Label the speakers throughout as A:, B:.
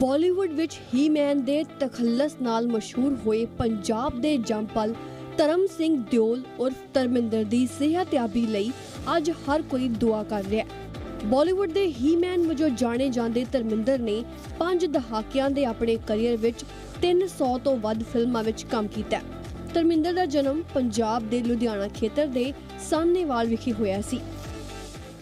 A: ਬਾਲੀਵੁੱਡ ਵਿੱਚ ਹੀਮੈਨ ਦੇ ਤਖੱਲਸ ਨਾਲ ਮਸ਼ਹੂਰ ਹੋਏ ਪੰਜਾਬ ਦੇ ਜੰਪਲ ਧਰਮ ਸਿੰਘ ਦਿਓਲ ਉਰਫ ਧਰਮਿੰਦਰ ਦੀ ਸਿਹਤਯਾਬੀ ਲਈ ਅੱਜ ਹਰ ਕੋਈ ਦੁਆ ਕਰ ਰਿਹਾ ਹੈ। ਬਾਲੀਵੁੱਡ ਦੇ ਹੀਮੈਨ ਵਜੋਂ ਜਾਣੇ ਜਾਂਦੇ ਧਰਮਿੰਦਰ ਨੇ ਪੰਜ ਦਹਾਕਿਆਂ ਦੇ ਆਪਣੇ ਕੈਰੀਅਰ ਵਿੱਚ 300 ਤੋਂ ਵੱਧ ਫਿਲਮਾਂ ਵਿੱਚ ਕੰਮ ਕੀਤਾ ਧਰਮਿੰਦਰ ਦਾ ਜਨਮ ਪੰਜਾਬ ਦੇ ਲੁਧਿਆਣਾ ਖੇਤਰ ਦੇ ਸਾਹਨੇਵਾਲ ਵਿਖੇ ਹੋਇਆ ਸੀ।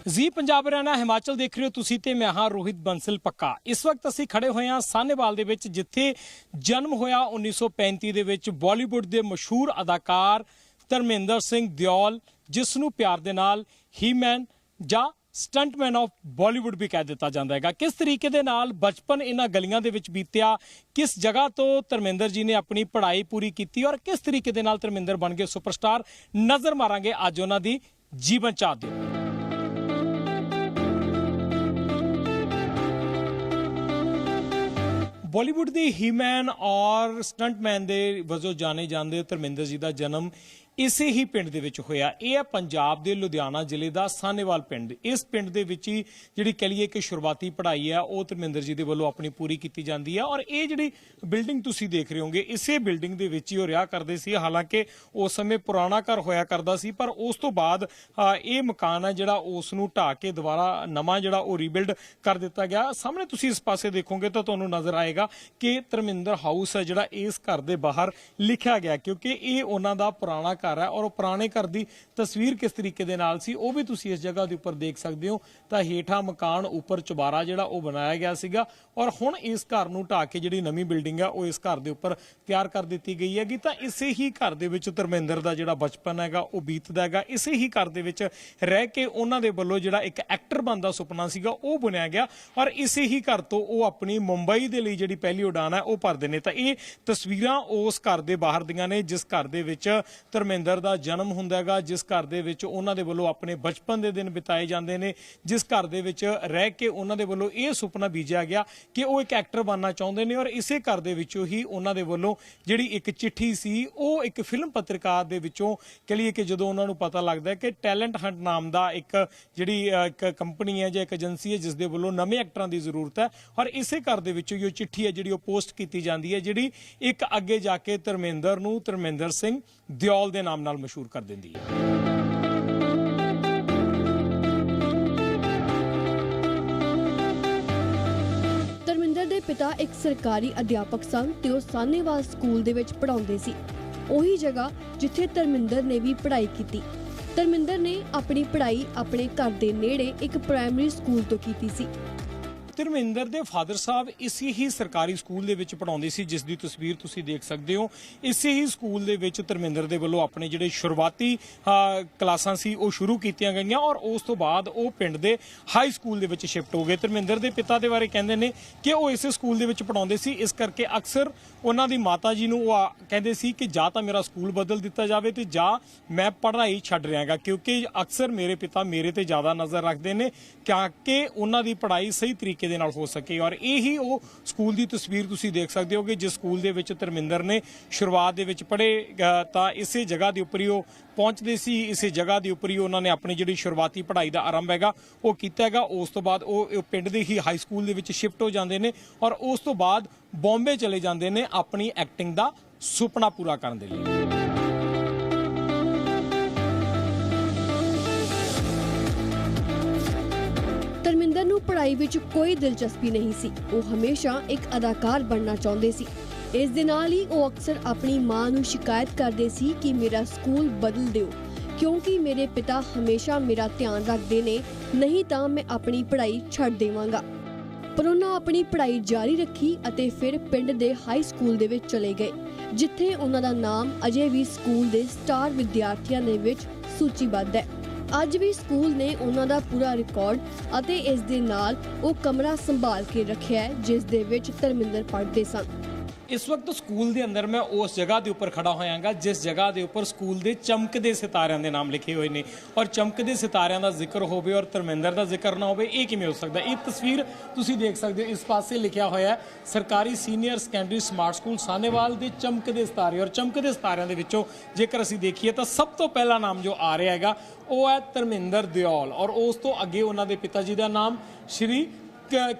B: ਜੀ ਪੰਜਾਬ ਹਰਿਆਣਾ, ਹਿਮਾਚਲ ਦੇਖ ਰਹੇ ਹੋ ਤੁਸੀਂ ਤੇ ਮੈਂ ਹਾਂ ਰੋਹਿਤ ਬੰਸਲ ਪੱਕਾ। ਇਸ ਵਕਤ ਅਸੀਂ ਖੜੇ ਹੋਏ ਹਾਂ ਸਾਹਨੇਵਾਲ ਦੇ ਵਿੱਚ, ਜਿੱਥੇ ਜਨਮ ਹੋਇਆ 1935 ਦੇ ਵਿੱਚ ਬਾਲੀਵੁੱਡ ਦੇ ਮਸ਼ਹੂਰ ਅਦਾਕਾਰ ਧਰਮਿੰਦਰ ਸਿੰਘ ਦਿਓਲ, ਜਿਸ ਨੂੰ ਪਿਆਰ ਦੇ ਨਾਲ ਹੀਮੈਨ ਜਾਂ ਸਟੰਟਮੈਨ ਆਫ ਬਾਲੀਵੁੱਡ ਵੀ ਕਹਿ ਦਿੱਤਾ ਜਾਂਦਾ ਹੈਗਾ। ਕਿਸ ਤਰੀਕੇ ਦੇ ਨਾਲ ਬਚਪਨ ਇਹਨਾਂ ਗਲੀਆਂ ਦੇ ਵਿੱਚ ਬੀਤਿਆ, ਕਿਸ ਜਗ੍ਹਾ ਤੋਂ ਧਰਮਿੰਦਰ ਜੀ ਨੇ ਆਪਣੀ ਪੜ੍ਹਾਈ ਪੂਰੀ ਕੀਤੀ ਔਰ ਕਿਸ ਤਰੀਕੇ ਦੇ ਨਾਲ ਧਰਮਿੰਦਰ ਬਣ ਗਏ ਸੁਪਰਸਟਾਰ, ਨਜ਼ਰ ਮਾਰਾਂਗੇ ਅੱਜ ਉਹਨਾਂ ਦੀ ਜੀਵਨ ਚਾਹ ਦਿਓ ਬਾਲੀਵੁੱਡ ਦੇ ਹੀਮੈਨ ਔਰ ਸਟੰਟਮੈਨ ਦੇ ਵਜੋਂ ਜਾਣੇ ਜਾਂਦੇ ਧਰਮਿੰਦਰ ਜੀ ਦਾ ਜਨਮ ਇਸੇ ਹੀ ਪਿੰਡ ਦੇ ਵਿੱਚ ਹੋਇਆ। ਇਹ ਹੈ ਪੰਜਾਬ ਦੇ ਲੁਧਿਆਣਾ ਜ਼ਿਲ੍ਹੇ ਦਾ ਸਾਨੇਵਾਲ ਪਿੰਡ। ਇਸ ਪਿੰਡ ਦੇ ਵਿੱਚ ਹੀ ਜਿਹੜੀ ਕਹ ਲਈਏ ਕਿ ਸ਼ੁਰੂਆਤੀ ਪੜ੍ਹਾਈ ਹੈ ਉਹ ਧਰਮਿੰਦਰ ਜੀ ਦੇ ਵੱਲੋਂ ਆਪਣੀ ਪੂਰੀ ਕੀਤੀ ਜਾਂਦੀ ਹੈ ਔਰ ਇਹ ਜਿਹੜੀ ਬਿਲਡਿੰਗ ਤੁਸੀਂ ਦੇਖ ਰਹੇ ਹੋਗੇ, ਇਸੇ ਬਿਲਡਿੰਗ ਦੇ ਵਿੱਚ ਹੀ ਉਹ ਰਿਹਾ ਕਰਦੇ ਸੀ। ਹਾਲਾਂਕਿ ਉਸ ਸਮੇਂ ਪੁਰਾਣਾ ਘਰ ਹੋਇਆ ਕਰਦਾ ਸੀ, ਪਰ ਉਸ ਤੋਂ ਬਾਅਦ ਇਹ ਮਕਾਨ ਹੈ ਜਿਹੜਾ ਉਸ ਨੂੰ ਢਾਹ ਕੇ ਦੁਬਾਰਾ ਨਵਾਂ ਜਿਹੜਾ ਉਹ ਰੀਬਿਲਡ ਕਰ ਦਿੱਤਾ ਗਿਆ। ਸਾਹਮਣੇ ਤੁਸੀਂ ਇਸ ਪਾਸੇ ਦੇਖੋਗੇ ਤਾਂ ਤੁਹਾਨੂੰ ਨਜ਼ਰ ਆਏਗਾ ਕਿ ਧਰਮਿੰਦਰ ਹਾਊਸ ਹੈ ਜਿਹੜਾ ਇਸ ਘਰ ਦੇ ਬਾਹਰ ਲਿਖਿਆ ਗਿਆ, ਕਿਉਂਕਿ ਇਹ ਉਹਨਾਂ ਦਾ ਪੁਰਾਣਾ ਘਰ ਘਰ ਹੈ ਔਰ ਉਹ ਪੁਰਾਣੇ ਘਰ ਦੀ ਤਸਵੀਰ ਕਿਸ ਤਰੀਕੇ ਦੇ ਨਾਲ ਸੀ, ਉਹ ਵੀ ਤੁਸੀਂ ਇਸ ਜਗ੍ਹਾ ਦੇ ਉੱਪਰ ਦੇਖ ਸਕਦੇ ਹੋ। ਤਾਂ ਹੇਠਾਂ ਮਕਾਨ, ਉੱਪਰ ਚੁਬਾਰਾ ਜਿਹੜਾ ਉਹ ਬਣਾਇਆ ਗਿਆ ਸੀਗਾ ਔਰ ਹੁਣ ਇਸ ਘਰ ਨੂੰ ਢਾਹ ਕੇ ਜਿਹੜੀ ਨਵੀਂ ਬਿਲਡਿੰਗ ਹੈ ਉਹ ਇਸ ਘਰ ਦੇ ਉੱਪਰ ਤਿਆਰ ਕਰ ਦਿੱਤੀ ਗਈ ਹੈਗੀ। ਤਾਂ ਇਸੇ ਹੀ ਘਰ ਦੇ ਵਿੱਚ ਧਰਮਿੰਦਰ ਦਾ ਜਿਹੜਾ ਬਚਪਨ ਹੈਗਾ, ਉਹ ਬੀਤਦਾ ਹੈਗਾ। ਇਸੇ ਹੀ ਘਰ ਦੇ ਵਿੱਚ ਰਹਿ ਕੇ ਉਹਨਾਂ ਦੇ ਵੱਲੋਂ ਜਿਹੜਾ ਇੱਕ ਐਕਟਰ ਬਣਨ ਦਾ ਸੁਪਨਾ ਸੀਗਾ, ਉਹ ਬਣਿਆ ਗਿਆ ਔਰ ਇਸੇ ਹੀ ਘਰ ਤੋਂ ਉਹ ਆਪਣੀ ਮੁੰਬਈ ਦੇ ਲਈ ਜਿਹੜੀ ਪਹਿਲੀ ਉਡਾਨ ਹੈ, ਉਹ ਭਰਦੇ ਨੇ। ਤਾਂ ਇਹ ਤਸਵੀਰਾਂ ਉਸ ਘਰ ਦੇ ਬਾਹਰ ਦੀਆਂ ਨੇ, ਜਿਸ ਘਰ ਦੇ ਵਿੱਚ ਧਰਮਿੰਦਰ ਦਾ ਜਨਮ ਹੁੰਦਾ ਹੈਗਾ, ਜਿਸ ਘਰ ਦੇ ਵਿੱਚ ਉਹਨਾਂ ਦੇ ਵੱਲੋਂ ਆਪਣੇ ਬਚਪਨ ਦੇ ਦਿਨ ਬਿਤਾਏ ਜਾਂਦੇ ਨੇ, ਜਿਸ ਘਰ ਦੇ ਵਿੱਚ ਰਹਿ ਕੇ ਉਹਨਾਂ ਦੇ ਵੱਲੋਂ ਇਹ ਸੁਪਨਾ ਬੀਜਿਆ ਗਿਆ ਕਿ ਉਹ ਇੱਕ ਐਕਟਰ ਬਣਨਾ ਚਾਹੁੰਦੇ ਨੇ ਔਰ ਇਸੇ ਘਰ ਦੇ ਵਿੱਚੋਂ ਹੀ ਉਹਨਾਂ ਦੇ ਵੱਲੋਂ ਜਿਹੜੀ ਇੱਕ ਚਿੱਠੀ ਸੀ, ਉਹ ਇੱਕ ਫਿਲਮ ਪੱਤਰਕਾਰ ਦੇ ਵਿੱਚੋਂ ਕਹ ਲਈਏ ਕਿ ਜਦੋਂ ਉਹਨਾਂ ਨੂੰ ਪਤਾ ਲੱਗਦਾ ਕਿ ਟੈਲੈਂਟ ਹੰਟ ਨਾਮ ਦਾ ਇੱਕ ਜਿਹੜੀ ਇੱਕ ਕੰਪਨੀ ਹੈ ਜਾਂ ਇੱਕ ਏਜੰਸੀ ਹੈ ਜਿਸ ਦੇ ਵੱਲੋਂ ਨਵੇਂ ਐਕਟਰਾਂ ਦੀ ਜ਼ਰੂਰਤ ਹੈ ਔਰ ਇਸੇ ਘਰ ਦੇ ਵਿੱਚੋਂ ਹੀ ਉਹ ਚਿੱਠੀ ਹੈ ਜਿਹੜੀ ਉਹ ਪੋਸਟ ਕੀਤੀ ਜਾਂਦੀ ਹੈ, ਜਿਹੜੀ ਇੱਕ ਅੱਗੇ ਜਾ ਕੇ ਧਰਮਿੰਦਰ ਨੂੰ, ਧਰਮਿੰਦਰ ਸਿੰਘ ਦਿਓਲ ਦੇ ਨਾਮ ਨਾਲ ਮਸ਼ਹੂਰ ਕਰ ਦਿੰਦੀ ਹੈ।
A: ਧਰਮਿੰਦਰ ਦੇ ਪਿਤਾ ਇੱਕ ਸਰਕਾਰੀ ਅਧਿਆਪਕ ਸਨ ਤੇ ਉਹ ਸਾਨੇਵਾਲ ਸਕੂਲ ਦੇ ਵਿੱਚ ਪੜ੍ਹਾਉਂਦੇ ਸੀ। ਉਹੀ ਜਗ੍ਹਾ ਜਿੱਥੇ ਧਰਮਿੰਦਰ ਨੇ ਵੀ ਪੜ੍ਹਾਈ ਕੀਤੀ। ਧਰਮਿੰਦਰ ਨੇ ਆਪਣੀ ਪੜ੍ਹਾਈ ਆਪਣੇ ਘਰ ਦੇ ਨੇੜੇ ਇੱਕ ਪ੍ਰਾਇਮਰੀ ਸਕੂਲ ਤੋਂ ਕੀਤੀ ਸੀ।
B: ਧਰਮਿੰਦਰ ਦੇ ਫਾਦਰ ਸਾਹਿਬ ਇਸੇ ਹੀ ਸਰਕਾਰੀ ਸਕੂਲ ਦੇ ਵਿੱਚ ਪੜਾਉਂਦੇ ਸੀ, ਜਿਸ ਦੀ ਤਸਵੀਰ ਤੁਸੀਂ ਦੇਖ ਸਕਦੇ ਹੋ। ਇਸੇ ਹੀ ਸਕੂਲ ਦੇ ਵਿੱਚ ਧਰਮਿੰਦਰ ਦੇ ਵੱਲੋਂ ਆਪਣੇ ਜਿਹੜੇ ਸ਼ੁਰੂਆਤੀ ਕਲਾਸਾਂ ਸੀ, ਉਹ ਸ਼ੁਰੂ ਕੀਤੀਆਂ ਗਈਆਂ ਔਰ ਉਸ ਤੋਂ ਬਾਅਦ ਉਹ ਪਿੰਡ ਦੇ ਹਾਈ ਸਕੂਲ ਦੇ ਵਿੱਚ ਸ਼ਿਫਟ ਹੋ ਗਏ। ਧਰਮਿੰਦਰ ਦੇ ਪਿਤਾ ਦੇ ਬਾਰੇ ਕਹਿੰਦੇ ਨੇ ਕਿ ਉਹ ਇਸੇ ਸਕੂਲ ਦੇ ਵਿੱਚ ਪੜਾਉਂਦੇ ਸੀ, ਇਸ ਕਰਕੇ ਅਕਸਰ ਉਹਨਾਂ ਦੀ ਮਾਤਾ ਜੀ ਨੂੰ ਉਹ ਆ- ਕਹਿੰਦੇ ਸੀ ਕਿ ਜਾਂ ਤਾਂ ਮੇਰਾ ਸਕੂਲ ਬਦਲ ਦਿੱਤਾ ਜਾਵੇ ਤੇ ਜਾਂ ਮੈਂ ਪੜ੍ਹਾਈ ਛੱਡ ਰਿਹਾਗਾ, ਕਿਉਂਕਿ ਅਕਸਰ ਮੇਰੇ ਪਿਤਾ ਮੇਰੇ ਤੇ ਜ਼ਿਆਦਾ ਨਜ਼ਰ ਰੱਖਦੇ ਨੇ, ਕਿਉਂਕਿ ਉਹਨਾਂ ਦੀ ਪੜ੍ਹਾਈ ਸਹੀ ਤਰੀਕੇ ਦੇ ਨਾਲ ਹੋ ਸਕੇ। ਔਰ ਇਹੀ ਉਹ ਸਕੂਲ ਦੀ ਤਸਵੀਰ ਤੁਸੀਂ ਦੇਖ ਸਕਦੇ ਹੋ ਕਿ ਜਿਸ ਸਕੂਲ ਦੇ ਵਿੱਚ ਧਰਮਿੰਦਰ ਨੇ ਸ਼ੁਰੂਆਤ ਦੇ ਵਿੱਚ ਪੜ੍ਹੇ ਤਾਂ ਇਸੇ ਜਗ੍ਹਾ ਦੇ ਉੱਪਰ ਹੀ ਉਹ ਪਹੁੰਚਦੇ ਸੀ। ਇਸੇ ਜਗ੍ਹਾ ਦੇ ਉੱਪਰ ਹੀ ਉਹਨਾਂ ਨੇ ਆਪਣੀ ਜਿਹੜੀ ਸ਼ੁਰੂਆਤੀ ਪੜ੍ਹਾਈ ਦਾ ਆਰੰਭ ਹੈਗਾ, ਉਹ ਕੀਤਾ ਹੈਗਾ। ਉਸ ਤੋਂ ਬਾਅਦ ਉਹ ਉਹ ਪਿੰਡ ਦੇ ਹੀ ਹਾਈ ਸਕੂਲ ਦੇ ਵਿੱਚ ਸ਼ਿਫਟ ਹੋ ਜਾਂਦੇ ਨੇ ਔਰ ਉਸ ਤੋਂ ਬਾਅਦ ਬੰਬੇ ਚਲੇ ਜਾਂਦੇ ਨੇ ਆਪਣੀ ਐਕਟਿੰਗ ਦਾ ਸੁਪਨਾ ਪੂਰਾ ਕਰਨ ਦੇ ਲਈ।
A: ਪੜ੍ਹਾਈ ਵਿੱਚ ਕੋਈ ਦਿਲਚਸਪੀ ਨਹੀਂ ਸੀ। ਉਹ ਹਮੇਸ਼ਾ ਇੱਕ ਅਦਾਕਾਰ ਬਣਨਾ ਚਾਹੁੰਦੇ ਸੀ। ਇਸ ਦੇ ਨਾਲ ਹੀ ਉਹ ਅਕਸਰ ਆਪਣੀ ਮਾਂ ਨੂੰ ਸ਼ਿਕਾਇਤ ਕਰਦੇ ਸੀ ਕਿ ਮੇਰਾ ਸਕੂਲ ਬਦਲ ਦਿਓ। ਕਿਉਂਕਿ ਮੇਰੇ ਪਿਤਾ ਹਮੇਸ਼ਾ ਮੇਰਾ ਧਿਆਨ ਰੱਖਦੇ ਨੇ, ਨਹੀਂ ਤਾਂ ਮੈਂ ਆਪਣੀ ਪੜ੍ਹਾਈ ਛੱਡ ਦੇਵਾਂਗਾ। ਪਰ ਉਹਨਾਂ ਆਪਣੀ ਪੜ੍ਹਾਈ ਜਾਰੀ ਰੱਖੀ ਅਤੇ ਫਿਰ ਪਿੰਡ ਦੇ ਹਾਈ ਸਕੂਲ ਦੇ ਵਿੱਚ ਚਲੇ ਗਏ, ਜਿੱਥੇ ਉਹਨਾਂ ਦਾ ਨਾਮ ਅਜੇ ਵੀ ਸਕੂਲ ਦੇ ਸਟਾਰ ਵਿਦਿਆਰਥੀਆਂ ਦੇ ਵਿੱਚ ਸੂਚੀਬੱਧ ਹੈ। ਅੱਜ ਵੀ ਸਕੂਲ ਨੇ ਉਹਨਾਂ ਦਾ ਪੂਰਾ ਰਿਕਾਰਡ ਅਤੇ ਇਸ ਦੇ ਨਾਲ ਉਹ ਕਮਰਾ ਸੰਭਾਲ ਕੇ ਰੱਖਿਆ ਹੈ, ਜਿਸ ਦੇ ਵਿੱਚ ਧਰਮਿੰਦਰ ਪੜ੍ਹਦੇ ਸਨ।
B: ਇਸ ਵਕਤ ਸਕੂਲ ਦੇ ਅੰਦਰ ਮੈਂ ਉਸ ਜਗ੍ਹਾ ਦੇ ਉੱਪਰ ਖੜਾ ਹੋਇਆਂਗਾ, ਜਿਸ ਜਗ੍ਹਾ ਦੇ ਉੱਪਰ ਸਕੂਲ ਦੇ ਚਮਕਦੇ ਸਿਤਾਰਿਆਂ ਦੇ ਨਾਮ ਲਿਖੇ ਹੋਏ ਨੇ। ਔਰ ਚਮਕਦੇ ਸਿਤਾਰਿਆਂ ਦਾ ਜ਼ਿਕਰ ਹੋਵੇ ਔਰ ਧਰਮਿੰਦਰ ਦਾ ਜ਼ਿਕਰ ਨਾ ਹੋਵੇ, ਇਹ ਕਿਵੇਂ ਹੋ ਸਕਦਾ? ਇਹ ਤਸਵੀਰ ਤੁਸੀਂ ਦੇਖ ਸਕਦੇ ਹੋ, ਇਸ ਪਾਸੇ ਲਿਖਿਆ ਹੋਇਆ ਸਰਕਾਰੀ senior secondary smart school Sanewal ਦੇ ਚਮਕਦੇ ਸਿਤਾਰੇ। ਔਰ ਚਮਕਦੇ ਸਿਤਾਰਿਆਂ ਦੇ ਵਿੱਚੋਂ ਜੇਕਰ ਅਸੀਂ ਦੇਖੀਏ ਤਾਂ ਸਭ ਤੋਂ ਪਹਿਲਾ ਨਾਮ ਜੋ ਆ ਰਿਹਾ ਹੈਗਾ, ਉਹ ਹੈ ਧਰਮਿੰਦਰ ਦਿਓਲ। ਔਰ ਉਸ ਤੋਂ ਅੱਗੇ ਉਹਨਾਂ ਦੇ ਪਿਤਾ ਜੀ ਦਾ ਨਾਮ ਸ਼੍ਰੀ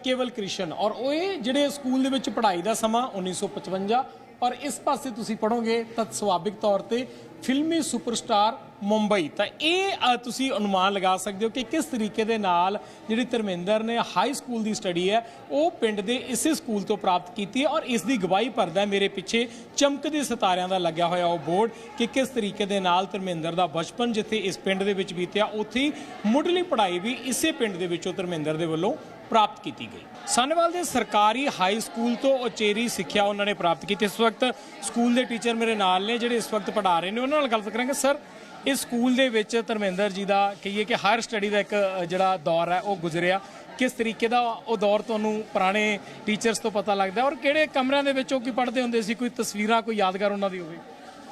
B: ਕੇਵਲ ਕ੍ਰਿਸ਼ਨ ਔਰ ਉਹ ਇਹ ਜਿਹੜੇ ਸਕੂਲ ਦੇ ਵਿੱਚ ਪੜ੍ਹਾਈ ਦਾ ਸਮਾਂ 1955 ਔਰ ਇਸ ਪਾਸੇ ਤੁਸੀਂ ਪੜੋਗੇ ਤਾਂ ਸੁਭਾਵਿਕ ਤੌਰ ਤੇ ਫਿਲਮੀ ਸੁਪਰਸਟਾਰ ਮੁੰਬਈ। ਤਾਂ ਇਹ ਤੁਸੀਂ ਅਨੁਮਾਨ ਲਗਾ ਸਕਦੇ ਹੋ ਕਿ ਕਿਸ ਤਰੀਕੇ ਦੇ ਨਾਲ ਜਿਹੜੀ ਧਰਮਿੰਦਰ ਨੇ ਹਾਈ ਸਕੂਲ ਦੀ ਸਟੱਡੀ ਹੈ, ਉਹ ਪਿੰਡ ਦੇ ਇਸੇ ਸਕੂਲ ਤੋਂ ਪ੍ਰਾਪਤ ਕੀਤੀ ਹੈ ਔਰ ਇਸ ਦੀ ਗਵਾਹੀ ਭਰਦਾ ਮੇਰੇ ਪਿੱਛੇ ਚਮਕਦੇ ਸਿਤਾਰਿਆਂ ਦਾ ਲੱਗਿਆ ਹੋਇਆ ਉਹ ਬੋਰਡ ਕਿ ਕਿਸ ਤਰੀਕੇ ਦੇ ਨਾਲ ਧਰਮਿੰਦਰ ਦਾ ਬਚਪਨ ਜਿੱਥੇ ਇਸ ਪਿੰਡ ਦੇ ਵਿੱਚ ਬੀਤਿਆ, ਉੱਥੇ ਹੀ ਮੁੱਢਲੀ ਪੜ੍ਹਾਈ ਵੀ ਇਸੇ ਪਿੰਡ ਦੇ ਵਿੱਚੋਂ ਧਰਮਿੰਦਰ ਦੇ ਵੱਲੋਂ ਪ੍ਰਾਪਤ ਕੀਤੀ ਗਈ। ਸਨਵਾਲ ਦੇ ਸਰਕਾਰੀ ਹਾਈ ਸਕੂਲ ਤੋਂ ਉਚੇਰੀ ਸਿੱਖਿਆ ਉਹਨਾਂ ਨੇ ਪ੍ਰਾਪਤ ਕੀਤੀ। ਇਸ ਵਕਤ ਸਕੂਲ ਦੇ ਟੀਚਰ ਮੇਰੇ ਨਾਲ ਨੇ, ਜਿਹੜੇ ਇਸ ਵਕਤ ਪੜ੍ਹਾ ਰਹੇ ਨੇ। ਉਹਨਾਂ ਨਾਲ ਗੱਲ ਕਰਾਂਗੇ। ਸਰ, ਇਸ ਸਕੂਲ ਦੇ ਵਿੱਚ ਧਰਮਿੰਦਰ ਜੀ ਦਾ ਕਹੀਏ ਕਿ ਹਾਇਰ ਸਟੱਡੀ ਦਾ ਇੱਕ ਜਿਹੜਾ ਦੌਰ ਹੈ, ਉਹ ਗੁਜ਼ਰਿਆ। ਕਿਸ ਤਰੀਕੇ ਦਾ ਉਹ ਦੌਰ ਤੁਹਾਨੂੰ ਪੁਰਾਣੇ ਟੀਚਰਸ ਤੋਂ ਪਤਾ ਲੱਗਦਾ ਔਰ ਕਿਹੜੇ ਕਮਰਿਆਂ ਦੇ ਵਿੱਚ ਉਹ ਕੀ ਪੜ੍ਹਦੇ ਹੁੰਦੇ ਸੀ? ਕੋਈ ਤਸਵੀਰਾਂ, ਕੋਈ ਯਾਦਗਾਰ ਉਹਨਾਂ ਦੀ ਹੋਵੇ।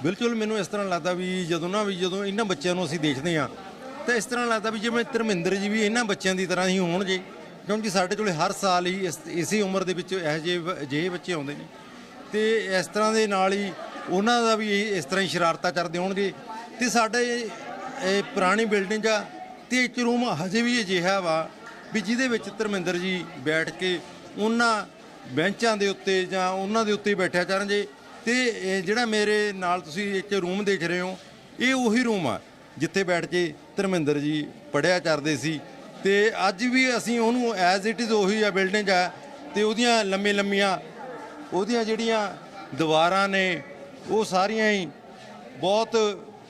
C: ਬਿਲਕੁਲ, ਮੈਨੂੰ ਇਸ ਤਰ੍ਹਾਂ ਲੱਗਦਾ ਵੀ ਜਦੋਂ ਨਾ ਵੀ ਜਦੋਂ ਇਹਨਾਂ ਬੱਚਿਆਂ ਨੂੰ ਅਸੀਂ ਦੇਖਦੇ ਹਾਂ, ਤਾਂ ਇਸ ਤਰ੍ਹਾਂ ਲੱਗਦਾ ਵੀ ਜਿਵੇਂ ਧਰਮਿੰਦਰ ਜੀ ਵੀ ਇਹਨਾਂ ਬੱਚਿਆਂ ਦੀ ਤਰ੍ਹਾਂ ਹੀ ਹੋਣਗੇ। ਕਿਉਂਕਿ ਸਾਡੇ ਕੋਲੇ ਹਰ ਸਾਲ ਹੀ ਇਸ ਇਸੇ ਉਮਰ ਦੇ ਵਿੱਚ ਇਹੋ ਜਿਹੇ ਬ- ਅਜਿਹੇ ਬੱਚੇ ਆਉਂਦੇ ਨੇ। ਤੇ ਇਸ ਤਰ੍ਹਾਂ ਦੇ ਨਾਲ ਹੀ ਉਹਨਾਂ ਦਾ ਵੀ ਇਹ- ਇਸ ਤਰ੍ਹਾਂ ਹੀ ਸ਼ਰਾਰਤਾਂ ਕਰਦੇ ਹੋਣਗੇ। ਤੇ ਸਾਡੇ ਇਹ ਪੁਰਾਣੀ ਬਿਲਡਿੰਗ ਆ ਤੇ ਇੱਕ ਰੂਮ ਹਜੇ ਵੀ ਅਜਿਹਾ ਵਾ ਵੀ ਜਿਹਦੇ ਵਿੱਚ ਧਰਮਿੰਦਰ ਜੀ ਬੈਠ ਕੇ ਉਹਨਾਂ ਬੈਂਚਾਂ ਦੇ ਉੱਤੇ ਜਾਂ ਉਹਨਾਂ ਦੇ ਉੱਤੇ ਬੈਠਿਆ ਕਰਨਗੇ। ਤੇ ਇਹ ਜਿਹੜਾ ਮੇਰੇ ਨਾਲ ਤੁਸੀਂ ਇੱਕ ਰੂਮ ਦੇਖ ਰਹੇ ਹੋ, ਇਹ ਉਹੀ ਰੂਮ ਆ ਜਿੱਥੇ ਬੈਠ ਕੇ ਧਰਮਿੰਦਰ ਜੀ ਪੜਿਆ ਕਰਦੇ ਸੀ। ਤੇ ਅੱਜ ਵੀ ਅਸੀਂ ਉਹਨੂੰ ਐਜ਼ ਇਟ ਇਜ਼ ਉਹੀ ਆ ਬਿਲਡਿੰਗ ਆ ਤੇ ਉਹਦੀਆਂ ਲੰਮੇ ਲੰਮੀਆਂ ਉਹਦੀਆਂ ਜਿਹੜੀਆਂ ਦੀਵਾਰਾਂ ਨੇ ਉਹ ਸਾਰੀਆਂ ਹੀ ਬਹੁਤ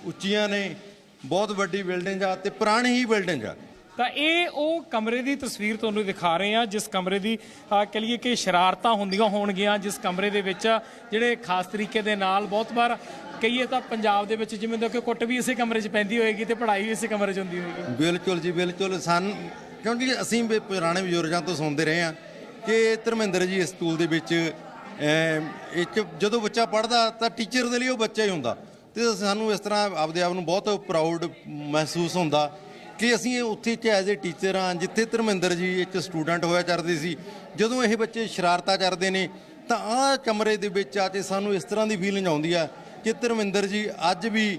C: ਉੱਚੀਆਂ ਨੇ, ਬਹੁਤ ਵੱਡੀ ਬਿਲਡਿੰਗ ਆ ਤੇ ਪੁਰਾਣੀ ਹੀ ਬਿਲਡਿੰਗ ਆ।
B: ਤਾਂ ਇਹ ਉਹ ਕਮਰੇ ਦੀ ਤਸਵੀਰ ਤੁਹਾਨੂੰ ਦਿਖਾ ਰਹੇ ਹਾਂ ਜਿਸ ਕਮਰੇ ਦੀ ਅਹ, ਕਹ ਲਈਏ ਕਿ ਸ਼ਰਾਰਤਾਂ ਹੁੰਦੀਆਂ ਹੋਣਗੀਆਂ ਜਿਸ ਕਮਰੇ ਦੇ ਵਿੱਚ ਜਿਹੜੇ ਖਾਸ ਤਰੀਕੇ ਦੇ ਨਾਲ ਬਹੁਤ ਵਾਰ ਕਹੀਏ ਤਾਂ ਪੰਜਾਬ ਦੇ ਵਿੱਚ ਜਿਵੇਂ ਦੇਖੋ ਕੁੱਟ ਵੀ ਇਸੇ ਕਮਰੇ 'ਚ ਪੈਂਦੀ ਹੋਏਗੀ ਤੇ ਪੜ੍ਹਾਈ ਵੀ ਇਸੇ ਕਮਰੇ 'ਚ ਹੁੰਦੀ ਹੋਏਗੀ।
C: ਬਿਲਕੁਲ ਜੀ ਬਿਲਕੁਲ ਸਨ ਕਿਉਂਕਿ ਅਸੀਂ ਵੀ ਪੁਰਾਣੇ ਬਜ਼ੁਰਗਾਂ ਤੋਂ ਸੁਣਦੇ ਰਹੇ ਹਾਂ ਕਿ ਧਰਮਿੰਦਰ ਜੀ ਇਸ ਸਕੂਲ ਦੇ ਵਿੱਚ ਇੱਕ ਜਦੋਂ ਬੱਚਾ ਪੜ੍ਹਦਾ ਤਾਂ ਟੀਚਰ ਦੇ ਲਈ ਉਹ ਬੱਚਾ ਹੀ ਹੁੰਦਾ ਤੇ ਸਾਨੂੰ ਇਸ ਤਰ੍ਹਾਂ ਆਪਦੇ ਆਪ ਨੂੰ ਬਹੁਤ ਪ੍ਰਾਊਡ ਮਹਿਸੂਸ ਹੁੰਦਾ ਕਿ ਅਸੀਂ ਉੱਥੇ ਇੱਕ ਐਜ਼ ਅ ਟੀਚਰ ਹਾਂ, ਜਿੱਥੇ ਧਰਮਿੰਦਰ ਜੀ ਇੱਕ ਸਟੂਡੈਂਟ ਹੋਇਆ ਕਰਦੇ ਸੀ, ਜਦੋਂ ਇਹ ਬੱਚੇ ਸ਼ਰਾਰਤਾਂ ਕਰਦੇ ਨੇ, ਤਾਂ ਆਹ ਕਮਰੇ ਦੇ ਵਿੱਚ ਆ ਕੇ ਸਾਨੂੰ ਇਸ ਤਰ੍ਹਾਂ ਦੀ ਫੀਲਿੰਗ ਆਉਂਦੀ ਆ ਕਿ ਧਰਮਿੰਦਰ ਜੀ ਅੱਜ ਵੀ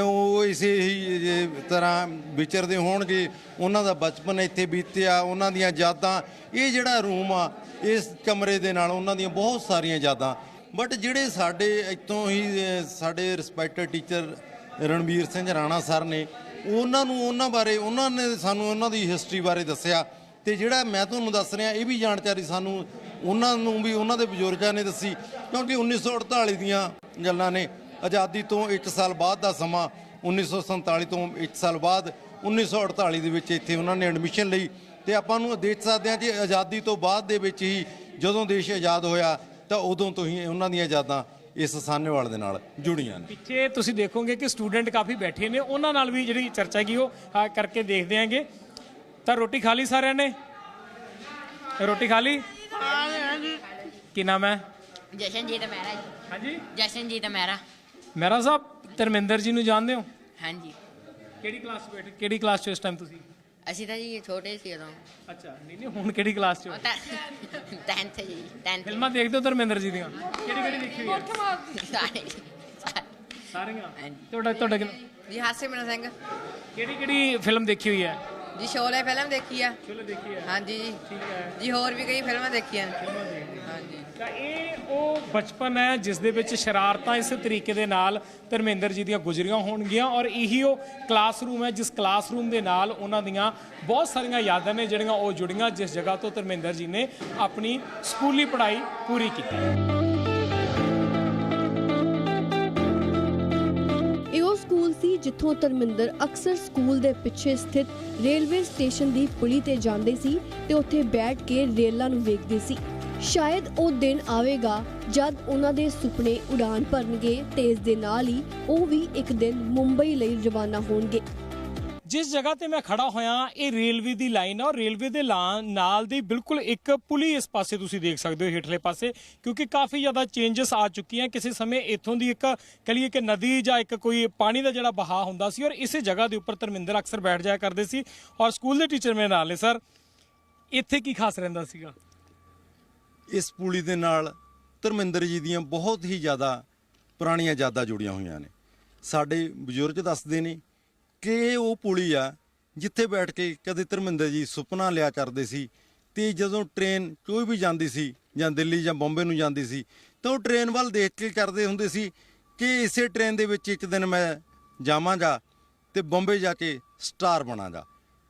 C: ਉਹ ਇਸੇ ਹੀ ਤਰ੍ਹਾਂ ਵਿਚਰਦੇ ਹੋਣਗੇ। ਉਹਨਾਂ ਦਾ ਬਚਪਨ ਇੱਥੇ ਬੀਤਿਆ, ਉਹਨਾਂ ਦੀਆਂ ਯਾਦਾਂ, ਇਹ ਜਿਹੜਾ ਰੂਮ ਆ, ਇਸ ਕਮਰੇ ਦੇ ਨਾਲ ਉਹਨਾਂ ਦੀਆਂ ਬਹੁਤ ਸਾਰੀਆਂ ਯਾਦਾਂ। ਬਟ ਜਿਹੜੇ ਸਾਡੇ ਇੱਥੋਂ ਹੀ ਸਾਡੇ respected teacher Ranveer Singh Rana sir ਨੇ ਉਹਨਾਂ ਨੂੰ ਉਹਨਾਂ ਬਾਰੇ, ਉਹਨਾਂ ਨੇ ਸਾਨੂੰ ਉਹਨਾਂ ਦੀ ਹਿਸਟਰੀ ਬਾਰੇ ਦੱਸਿਆ। ਤੇ ਜਿਹੜਾ ਮੈਂ ਤੁਹਾਨੂੰ ਦੱਸ ਰਿਹਾ, ਇਹ ਵੀ ਜਾਣਕਾਰੀ ਸਾਨੂੰ ਉਹਨਾਂ ਨੂੰ ਵੀ, ਉਹਨਾਂ ਦੇ ਬਜ਼ੁਰਗਾਂ ਨੇ ਦੱਸੀ, ਕਿਉਂਕਿ 1948 ਦੀਆਂ ਗੱਲਾਂ ਨੇ। ਆਜ਼ਾਦੀ ਤੋਂ 1 ਸਾਲ ਬਾਅਦ ਦਾ ਸਮਾਂ 1947 ਤੋਂ 1 ਸਾਲ ਬਾਅਦ 1948 ਦੇ ਵਿੱਚ ਇੱਥੇ ਉਹਨਾਂ ਨੇ ਐਡਮਿਸ਼ਨ ਲਈ। ਤੇ ਆਪਾਂ ਨੂੰ ਦੇਖ ਸਕਦੇ ਹਾਂ ਕਿ ਆਜ਼ਾਦੀ ਤੋਂ ਬਾਅਦ ਦੇ ਵਿੱਚ ਹੀ ਜਦੋਂ ਦੇਸ਼ ਆਜ਼ਾਦ ਹੋਇਆ, ਤਾਂ ਉਦੋਂ ਤੋਂ ਹੀ ਉਹਨਾਂ ਦੀਆਂ ਯਾਦਾਂ ਇਸ ਸਾਹਨੇਵਾਲ ਦੇ ਨਾਲ ਜੁੜੀਆਂ ਨੇ।
B: ਪਿੱਛੇ ਤੁਸੀਂ ਦੇਖੋਗੇ ਕਿ ਸਟੂਡੈਂਟ ਕਾਫੀ ਬੈਠੇ ਨੇ ਉਹਨਾਂ ਨਾਲ ਵੀ ਜਿਹੜੀ ਚਰਚਾ ਕੀ ਉਹ ਕਰਕੇ ਦੇਖਦੇ ਆਂਗੇ ਤਾਂ ਰੋਟੀ ਖਾ ਲਈ ਸਾਰਿਆਂ ਨੇ? ਰੋਟੀ ਖਾ ਲਈ? ਕੀ ਨਾਮ ਹੈ?
D: ਜਸ਼ਨਜੀਤ ਮਹਿਰਾ ਜੀ।
B: ਹਾਂਜੀ?
D: ਜਸ਼ਨਜੀਤ ਮਹਿਰਾ।
B: ਮੇਰਾ ਸਾਹਿਬ ਧਰਮਿੰਦਰ ਜੀ ਨੂੰ ਜਾਣਦੇ ਹੋ?
D: ਹਾਂਜੀ।
B: ਕਿਹੜੀ ਕਲਾਸ 'ਚ ਬੈਠੇ ਕਿਹੜੀ ਕਲਾਸ 'ਚ ਇਸ ਟਾਈਮ ਤੁਸੀਂ?
D: ਅਸੀਂ ਤਾਂ ਜੀ ਛੋਟੇ ਸੀ ਉਦੋਂ।
B: ਅੱਛਾ ਨਹੀਂ ਨਹੀਂ ਹੁਣ ਕਿਹੜੀ ਕਲਾਸ 'ਚ ਹੋ?
D: ਉਹ ਤਾਂ 10th ਜੀ 10th
B: ਫਿਲਮਾਂ ਦੇਖਦੇ ਹੋ ਧਰਮਿੰਦਰ ਜੀ ਦੀਆਂ? ਕਿਹੜੀ ਕਿਹੜੀ ਦੇਖੀ ਹੋਈ ਹੈ?
D: ਸਾਰੇ
B: ਸਾਰੀਆਂ। ਤੁਹਾਡਾ ਤੁਹਾਡਾ
E: ਜੀ ਹਾਸਿਮਰਨ ਸਿੰਘ।
B: ਕਿਹੜੀ ਕਿਹੜੀ ਫਿਲਮ ਦੇਖੀ ਹੋਈ ਹੈ?
E: ਜੀ ਸ਼ੋਲੇ ਫਿਲਮ ਦੇਖੀ ਆ
B: ਚਲੋ ਦੇਖੀ ਹੈ
E: ਹਾਂਜੀ ਜੀ।
B: ਠੀਕ ਹੈ
E: ਜੀ ਹੋਰ ਵੀ ਕਈ ਫਿਲਮਾਂ ਦੇਖੀਆਂ। ਹਾਂਜੀ।
B: ਤਾਂ ਇਹ ਉਹ ਬਚਪਨ ਹੈ ਜਿਸ ਦੇ ਵਿੱਚ ਸ਼ਰਾਰਤਾਂ ਇਸ ਤਰੀਕੇ ਦੇ ਨਾਲ ਧਰਮਿੰਦਰ ਜੀ ਦੀਆਂ ਗੁਜ਼ਰੀਆਂ ਹੋਣਗੀਆਂ ਔਰ ਇਹੀ ਉਹ ਕਲਾਸਰੂਮ ਹੈ ਜਿਸ ਕਲਾਸਰੂਮ ਦੇ ਨਾਲ ਉਹਨਾਂ ਦੀਆਂ ਬਹੁਤ ਸਾਰੀਆਂ ਯਾਦਾਂ ਨੇ ਜਿਹੜੀਆਂ ਉਹ ਜੁੜੀਆਂ ਜਿਸ ਜਗ੍ਹਾ ਤੋਂ ਧਰਮਿੰਦਰ ਜੀ ਨੇ ਆਪਣੀ ਸਕੂਲੀ ਪੜ੍ਹਾਈ ਪੂਰੀ ਕੀਤੀ।
A: ਸੀ ਜਿੱਥੋਂ ਧਰਮਿੰਦਰ ਅਕਸਰ ਸਕੂਲ ਦੇ ਪਿੱਛੇ ਸਥਿਤ ਰੇਲਵੇ ਸਟੇਸ਼ਨ ਦੀ ਪੁਲੀ ਤੇ ਜਾਂਦੇ ਸੀ ਤੇ ਉੱਥੇ ਬੈਠ ਕੇ ਰੇਲਾਂ ਨੂੰ ਵੇਖਦੇ ਸੀ। ਸ਼ਾਇਦ ਉਹ ਦਿਨ ਆਵੇਗਾ ਜਦ ਉਹਨਾਂ ਦੇ ਸੁਪਨੇ ਉਡਾਨ ਭਰਨਗੇ ਤੇ ਇਸ ਦੇ ਨਾਲ ਹੀ ਉਹ ਵੀ ਇੱਕ ਦਿਨ ਮੁੰਬਈ ਲਈ ਰਵਾਨਾ ਹੋਣਗੇ।
B: ਜਿਸ ਜਗ੍ਹਾ ਤੇ ਮੈਂ ਖੜਾ ਹੋਇਆ, ਇਹ ਰੇਲਵੇ ਦੀ ਲਾਈਨ ਆ ਔਰ ਰੇਲਵੇ ਦੇ ਲਾ- ਨਾਲ ਦੀ ਬਿਲਕੁਲ ਇੱਕ ਪੁਲੀ ਇਸ ਪਾਸੇ ਤੁਸੀਂ ਦੇਖ ਸਕਦੇ ਹੋ ਹੇਠਲੇ ਪਾਸੇ, ਕਿਉਂਕਿ ਕਾਫੀ ਜ਼ਿਆਦਾ ਚੇਂਜਸ ਆ ਚੁੱਕੀਆਂ। ਕਿਸੇ ਸਮੇਂ ਇੱਥੋਂ ਦੀ ਇੱਕ, ਕਹ ਕਿ ਨਦੀ ਜਾਂ ਇੱਕ ਕੋਈ ਪਾਣੀ ਦਾ ਜਿਹੜਾ ਬਹਾਅ ਹੁੰਦਾ ਸੀ ਔਰ ਇਸੇ ਜਗ੍ਹਾ ਦੇ ਉੱਪਰ ਧਰਮਿੰਦਰ ਅਕਸਰ ਬੈਠ ਜਾਇਆ ਕਰਦੇ ਸੀ ਔਰ ਸਕੂਲ ਦੇ ਟੀਚਰ ਮੇਰੇ ਨਾਲ ਨੇ, ਸਰ। ਇੱਥੇ ਕੀ ਖਾਸ ਰਹਿੰਦਾ ਸੀਗਾ?
C: ਇਸ ਪੁਲੀ ਦੇ ਨਾਲ ਧਰਮਿੰਦਰ ਜੀ ਦੀਆਂ ਬਹੁਤ ਹੀ ਜ਼ਿਆਦਾ ਪੁਰਾਣੀਆਂ ਯਾਦਾਂ ਜੁੜੀਆਂ ਹੋਈਆਂ ਨੇ। ਸਾਡੇ ਬਜ਼ੁਰਗ ਦੱਸਦੇ ਨੇ ਕਿ ਇਹ ਉਹ ਪੁਲੀ ਆ, ਜਿੱਥੇ ਬੈਠ ਕੇ ਕਦੇ ਧਰਮਿੰਦਰ ਜੀ ਸੁਪਨਾ ਲਿਆ ਕਰਦੇ ਸੀ ਤੇ ਜਦੋਂ ਟ੍ਰੇਨ ਕੋਈ ਵੀ ਜਾਂਦੀ ਸੀ ਜਾਂ ਦਿੱਲੀ ਜਾਂ ਬੰਬੇ ਨੂੰ ਜਾਂਦੀ ਸੀ, ਤਾਂ ਉਹ ਟ੍ਰੇਨ ਵੱਲ ਦੇਖ ਕੇ ਕਰਦੇ ਹੁੰਦੇ ਸੀ ਕਿ ਇਸੇ ਟ੍ਰੇਨ ਦੇ ਵਿੱਚ ਇੱਕ ਦਿਨ ਮੈਂ ਜਾਵਾਂਗਾ ਤੇ ਬੰਬੇ ਜਾ ਕੇ ਸਟਾਰ ਬਣਾਂਗਾ।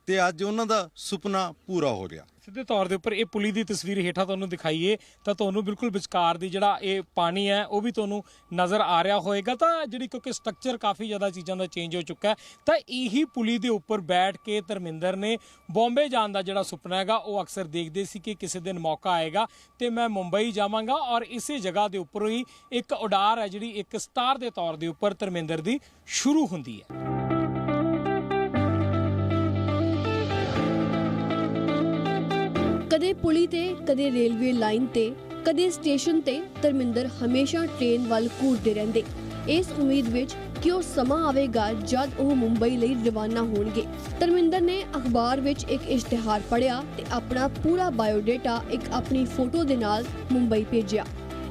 C: ਤੇ ਅੱਜ ਉਹਨਾਂ ਦਾ ਸੁਪਨਾ ਪੂਰਾ ਹੋ ਗਿਆ
B: ਸਿੱਧੇ ਤੌਰ ਦੇ ਉੱਪਰ ਇਹ ਪੁਲੀ ਦੀ ਤਸਵੀਰ ਹੇਠਾਂ ਤੁਹਾਨੂੰ ਦਿਖਾਈਏ, ਤਾਂ ਤੁਹਾਨੂੰ ਬਿਲਕੁਲ ਵਿਚਕਾਰ ਦੀ ਜਿਹੜਾ ਇਹ ਪਾਣੀ ਹੈ, ਉਹ ਵੀ ਤੁਹਾਨੂੰ ਨਜ਼ਰ ਆ ਰਿਹਾ ਹੋਏਗਾ। ਤਾਂ ਜਿਹੜੀ ਕਿਉਂਕਿ ਸਟਰਕਚਰ ਕਾਫੀ ਜ਼ਿਆਦਾ ਚੀਜ਼ਾਂ ਦਾ ਚੇਂਜ ਹੋ ਚੁੱਕਾ ਹੈ, ਤਾਂ ਇਹੀ ਪੁਲੀ ਦੇ ਉੱਪਰ ਬੈਠ ਕੇ ਧਰਮਿੰਦਰ ਨੇ ਬੰਬੇ ਜਾਣ ਦਾ ਜਿਹੜਾ ਸੁਪਨਾ ਹੈਗਾ, ਉਹ ਅਕਸਰ ਦੇਖਦੇ ਸੀ ਕਿ ਕਿਸੇ ਦਿਨ ਮੌਕਾ ਆਏਗਾ ਤੇ ਮੈਂ ਮੁੰਬਈ ਜਾਵਾਂਗਾ ਔਰ ਇਸੇ ਜਗ੍ਹਾ ਦੇ ਉੱਪਰ ਹੀ ਇੱਕ ਉਡਾਰ ਹੈ, ਜਿਹੜੀ ਇੱਕ ਸਟਾਰ ਦੇ ਤੌਰ ਦੇ ਉੱਪਰ ਧਰਮਿੰਦਰ ਦੀ ਸ਼ੁਰੂ ਹੁੰਦੀ ਹੈ।
A: ਕਦੇ ਪੁਲੀ ਤੇ, ਕਦੇ ਰੇਲਵੇ ਲਾਈਨ ਤੇ, ਕਦੇ ਸਟੇਸ਼ਨ ਤੇ ਧਰਮਿੰਦਰ ਹਮੇਸ਼ਾ ਟ੍ਰੇਨ ਵੱਲ ਘੂਰਦੇ ਰਹਿੰਦੇ। ਇਸ ਉਮੀਦ ਵਿੱਚ ਕਿ ਉਹ ਸਮਾਂ ਆਵੇਗਾ ਜਦ ਉਹ ਮੁੰਬਈ ਲਈ ਰਵਾਨਾ ਹੋਣਗੇ? ਧਰਮਿੰਦਰ ਨੇ ਅਖਬਾਰ ਵਿੱਚ ਇੱਕ ਇਸ਼ਤਿਹਾਰ ਪੜ੍ਹਿਆ ਤੇ ਆਪਣਾ ਪੂਰਾ ਬਾਇਓਡਾਟਾ ਇੱਕ ਆਪਣੀ ਫੋਟੋ ਦੇ ਨਾਲ ਮੁੰਬਈ ਭੇਜਿਆ।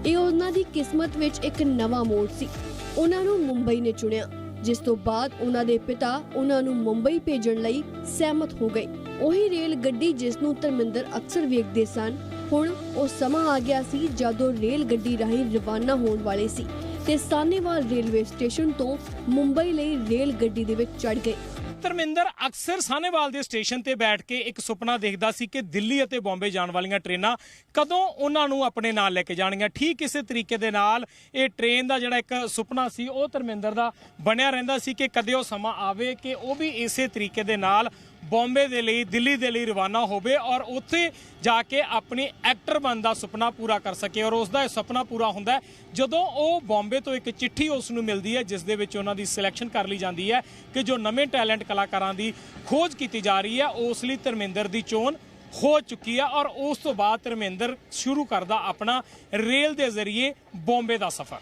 A: ਇਹ ਉਹਨਾਂ ਦੀ ਕਿਸਮਤ ਵਿੱਚ ਇੱਕ ਨਵਾਂ ਮੋੜ ਸੀ। ਉਹਨਾਂ ਨੂੰ ਮੁੰਬਈ ਨੇ ਚੁਣਿਆ, ਜਿਸ ਤੋਂ ਬਾਅਦ ਉਹਨਾਂ ਦੇ ਪਿਤਾ ਉਹਨਾਂ ਨੂੰ ਮੁੰਬਈ ਭੇਜਣ ਲਈ ਸਹਿਮਤ ਹੋ ਗਏ। ਉਹੀ ਰੇਲ ਗੱਡੀ ਜਿਸ ਨੂੰ ਧਰਮਿੰਦਰ ਅਕਸਰ ਵੇਖਦੇ ਸਨ, ਹੁਣ ਉਹ ਸਮਾਂ ਆ ਗਿਆ ਸੀ ਜਦੋਂ ਰੇਲ ਗੱਡੀ ਰਾਹੀਂ ਰਵਾਨਾ ਹੋਣ ਵਾਲੇ ਸੀ ਤੇ ਸਾਨੇਵਾਲ ਰੇਲਵੇ ਸਟੇਸ਼ਨ ਤੋਂ ਮੁੰਬਈ ਲਈ ਰੇਲ ਗੱਡੀ ਦੇ ਵਿੱਚ ਚੜ ਗਏ।
B: ਧਰਮਿੰਦਰ ਅਕਸਰ ਸਾਹਨੇਵਾਲ ਦੇ ਸਟੇਸ਼ਨ ਤੇ ਬੈਠ ਕੇ ਇੱਕ ਸੁਪਨਾ ਦੇਖਦਾ ਸੀ ਕਿ ਦਿੱਲੀ ਅਤੇ ਬੰਬੇ ਜਾਣ ਵਾਲੀਆਂ ਟ੍ਰੇਨਾਂ ਕਦੋਂ ਉਹਨਾਂ ਨੂੰ ਆਪਣੇ ਨਾਲ ਲੈ ਕੇ ਜਾਣਗੀਆਂ। ਠੀਕ ਇਸੇ ਤਰੀਕੇ ਦੇ ਨਾਲ ਇਹ ਟ੍ਰੇਨ ਦਾ ਜਿਹੜਾ ਇੱਕ ਸੁਪਨਾ ਸੀ, ਉਹ ਧਰਮਿੰਦਰ ਦਾ ਬਣਿਆ ਰਹਿੰਦਾ ਸੀ ਕਿ ਕਦੇ ਉਹ ਸਮਾਂ ਆਵੇ ਕਿ ਉਹ ਵੀ ਇਸੇ ਤਰੀਕੇ ਦੇ ਨਾਲ ਬੰਬੇ ਦੇ ਲਈ, ਦਿੱਲੀ ਦੇ ਲਈ ਰਵਾਨਾ ਹੋਵੇ ਔਰ ਉੱਥੇ ਜਾ ਕੇ ਆਪਣੀ ਐਕਟਰ ਬਣਨ ਦਾ ਸੁਪਨਾ ਪੂਰਾ ਕਰ ਸਕੇ ਔਰ ਉਸ ਦਾ ਇਹ ਸੁਪਨਾ ਪੂਰਾ ਹੁੰਦਾ ਜਦੋਂ ਉਹ ਬੰਬੇ ਤੋਂ ਇੱਕ ਚਿੱਠੀ ਉਸ ਨੂੰ ਮਿਲਦੀ ਹੈ, ਜਿਸ ਦੇ ਵਿੱਚ ਉਹਨਾਂ ਦੀ ਸਿਲੈਕਸ਼ਨ ਕਰ ਲਈ ਜਾਂਦੀ ਹੈ ਕਿ ਜੋ ਨਵੇਂ ਟੈਲੈਂਟ ਕਲਾਕਾਰਾਂ ਦੀ ਖੋਜ ਕੀਤੀ ਜਾ ਰਹੀ ਹੈ, ਉਸ ਲਈ ਧਰਮਿੰਦਰ ਦੀ ਚੋਣ ਹੋ ਚੁੱਕੀ ਹੈ ਔਰ ਉਸ ਤੋਂ ਬਾਅਦ ਧਰਮਿੰਦਰ ਸ਼ੁਰੂ ਕਰਦਾ ਆਪਣਾ ਰੇਲ ਦੇ ਜ਼ਰੀਏ ਬੰਬੇ ਦਾ ਸਫ਼ਰ।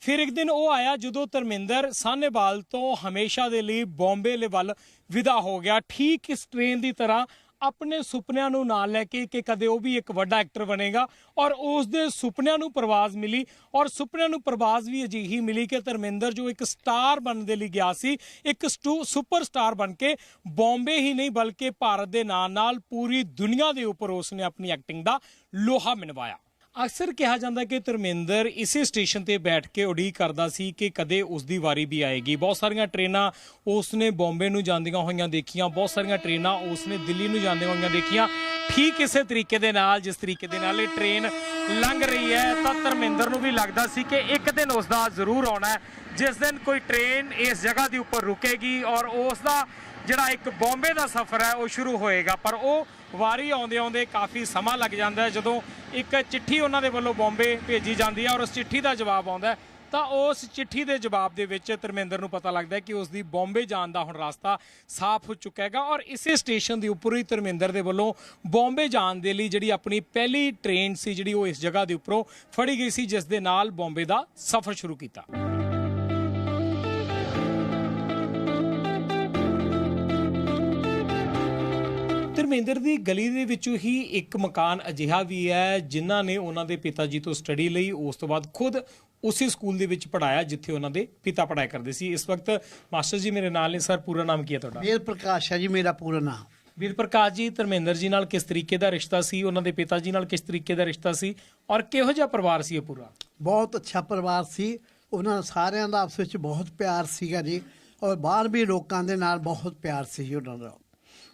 B: ਫਿਰ ਇੱਕ ਦਿਨ ਉਹ ਆਇਆ ਜਦੋਂ ਧਰਮਿੰਦਰ ਸਾਹਨੇਵਾਲ ਤੋਂ ਹਮੇਸ਼ਾ ਦੇ ਲਈ ਬੰਬੇ ਲਈ ਵੱਲ ਵਿਦਾ ਹੋ ਗਿਆ। ਠੀਕ ਇਸ ਟ੍ਰੇਨ ਦੀ ਤਰ੍ਹਾਂ ਆਪਣੇ ਸੁਪਨਿਆਂ ਨੂੰ ਨਾਲ ਲੈ ਕੇ ਕਿ ਕਦੇ ਉਹ ਵੀ ਇੱਕ ਵੱਡਾ ਐਕਟਰ ਬਣੇਗਾ ਔਰ ਉਸ ਦੇ ਸੁਪਨਿਆਂ ਨੂੰ ਪ੍ਰਵਾਜ਼ ਮਿਲੀ ਔਰ ਸੁਪਨਿਆਂ ਨੂੰ ਪ੍ਰਵਾਜ਼ ਵੀ ਅਜਿਹੀ ਮਿਲੀ ਕਿ ਧਰਮਿੰਦਰ ਜੋ ਇੱਕ ਸਟਾਰ ਬਣਨ ਦੇ ਲਈ ਗਿਆ ਸੀ, ਇੱਕ ਸਟੂ- ਸੁਪਰਸਟਾਰ ਬਣ ਕੇ ਬੰਬੇ ਹੀ ਨਹੀਂ ਬਲਕਿ ਭਾਰਤ ਦੇ ਨਾਲ ਨਾਲ ਪੂਰੀ ਦੁਨੀਆ ਦੇ ਉੱਪਰ ਉਸਨੇ ਆਪਣੀ ਐਕਟਿੰਗ ਦਾ ਲੋਹਾ ਮਨਵਾਇਆ। ਅਕਸਰ ਕਿਹਾ ਜਾਂਦਾ ਕਿ ਧਰਮਿੰਦਰ ਇਸੇ ਸਟੇਸ਼ਨ ਤੇ ਬੈਠ ਕੇ ਉਡੀਕ ਕਰਦਾ ਸੀ ਕਿ ਕਦੇ ਉਸ ਦੀ ਵਾਰੀ ਵੀ ਆਏਗੀ। ਬਹੁਤ ਸਾਰੀਆਂ ਟ੍ਰੇਨਾਂ ਉਸ ਨੇ ਬੰਬੇ ਨੂੰ ਜਾਂਦੀਆਂ ਹੋਈਆਂ ਦੇਖੀਆਂ, ਬਹੁਤ ਸਾਰੀਆਂ ਟ੍ਰੇਨਾਂ ਉਸ ਨੇ ਦਿੱਲੀ ਨੂੰ ਜਾਂਦੀਆਂ ਹੋਈਆਂ ਦੇਖੀਆਂ। ਠੀਕ ਇਸੇ ਤਰੀਕੇ ਦੇ ਨਾਲ, ਜਿਸ ਤਰੀਕੇ ਦੇ ਨਾਲ ਇਹ ਟ੍ਰੇਨ ਲੰਘ ਰਹੀ ਹੈ, ਤਾਂ ਧਰਮਿੰਦਰ ਨੂੰ ਵੀ ਲੱਗਦਾ ਸੀ ਕਿ ਇੱਕ ਦਿਨ ਉਸ ਦਾ ਜ਼ਰੂਰ ਆਉਣਾ ਹੈ। ਜਿਸ ਦਿਨ ਕੋਈ ਟ੍ਰੇਨ ਇਸ ਜਗ੍ਹਾ ਦੇ ਉੱਪਰ ਰੁਕੇਗੀ ਔਰ ਉਸ ਦਾ ਜਿਹੜਾ ਇੱਕ ਬੰਬੇ ਦਾ ਸਫ਼ਰ ਹੈ, ਉਹ ਸ਼ੁਰੂ ਹੋਏਗਾ। ਪਰ ਉਹ ਵਾਰੀ ਆਉਂਦੇ ਆਉਂਦੇ ਕਾਫੀ ਸਮਾਂ ਲੱਗ ਜਾਂਦਾ ਹੈ। ਜਦੋਂ ਇੱਕ ਚਿੱਠੀ ਉਹਨਾਂ ਦੇ ਵੱਲੋਂ ਬੰਬੇ ਭੇਜੀ ਜਾਂਦੀ ਹੈ ਔਰ ਉਸ ਚਿੱਠੀ ਦਾ ਜਵਾਬ ਆਉਂਦਾ ਹੈ, ਤਾਂ ਉਸ ਚਿੱਠੀ ਦੇ ਜਵਾਬ ਦੇ ਵਿੱਚ ਧਰਮਿੰਦਰ ਨੂੰ ਪਤਾ ਲੱਗਦਾ ਕਿ ਉਸ ਦੀ ਬੰਬੇ ਜਾਣ ਦਾ ਹੁਣ ਰਸਤਾ ਸਾਫ਼ ਹੋ ਚੁੱਕਾ ਹੈਗਾ ਔਰ ਇਸੇ ਸਟੇਸ਼ਨ ਦੇ ਉੱਪਰ ਹੀ ਧਰਮਿੰਦਰ ਦੇ ਵੱਲੋਂ ਬੰਬੇ ਜਾਣ ਦੇ ਲਈ ਜਿਹੜੀ ਆਪਣੀ ਪਹਿਲੀ ਟ੍ਰੇਨ ਸੀ, ਜਿਹੜੀ ਉਹ ਇਸ ਜਗ੍ਹਾ ਦੇ ਉੱਪਰੋਂ ਫੜੀ ਗਈ ਸੀ, ਜਿਸ ਦੇ ਨਾਲ ਬੰਬੇ ਦਾ ਸਫ਼ਰ ਸ਼ੁਰੂ ਕੀਤਾ। ਧਰਮਿੰਦਰ ਦੀ ਗਲੀ ਦੇ ਵਿੱਚੋਂ ਹੀ ਇੱਕ ਮਕਾਨ ਅਜਿਹਾ ਵੀ ਹੈ ਜਿਨ੍ਹਾਂ ਨੇ ਉਹਨਾਂ ਦੇ ਪਿਤਾ ਜੀ ਤੋਂ ਸਟੱਡੀ ਲਈ ਉਸ ਤੋਂ ਬਾਅਦ ਖੁਦ ਉਸੇ ਸਕੂਲ ਦੇ ਵਿੱਚ ਪੜਾਇਆ ਜਿੱਥੇ ਉਹਨਾਂ ਦੇ ਪਿਤਾ ਪੜਾਇਆ ਕਰਦੇ ਸੀ। ਇਸ ਵਕਤ ਮਾਸਟਰ ਜੀ ਮੇਰੇ ਨਾਲ ਨੇ ਸਰ ਪੂਰਾ ਨਾਮ ਕੀ ਹੈ ਤੁਹਾਡਾ?
F: ਵੇਦ ਪ੍ਰਕਾਸ਼ ਹੈ ਜੀ ਮੇਰਾ ਪੂਰਾ ਨਾਮ।
B: ਵੀਰ ਪ੍ਰਕਾਸ਼ ਜੀ ਧਰਮਿੰਦਰ ਜੀ ਨਾਲ ਕਿਸ ਤਰੀਕੇ ਦਾ ਰਿਸ਼ਤਾ ਸੀ? ਉਹਨਾਂ ਦੇ ਪਿਤਾ ਜੀ ਨਾਲ ਕਿਸ ਤਰੀਕੇ ਦਾ ਰਿਸ਼ਤਾ ਸੀ? ਔਰ ਕਿਹੋ ਜਿਹਾ ਪਰਿਵਾਰ ਸੀ ਇਹ ਪੂਰਾ?
F: ਬਹੁਤ ਅੱਛਾ ਪਰਿਵਾਰ ਸੀ। ਉਹਨਾਂ ਸਾਰਿਆਂ ਦਾ ਆਪਸ ਵਿੱਚ ਬਹੁਤ ਪਿਆਰ ਸੀਗਾ ਜੀ। ਔਰ ਬਾਹਰ ਵੀ ਲੋਕਾਂ ਦੇ ਨਾਲ ਬਹੁਤ ਪਿਆਰ ਸੀ ਜੀ ਉਹਨਾਂ ਦਾ।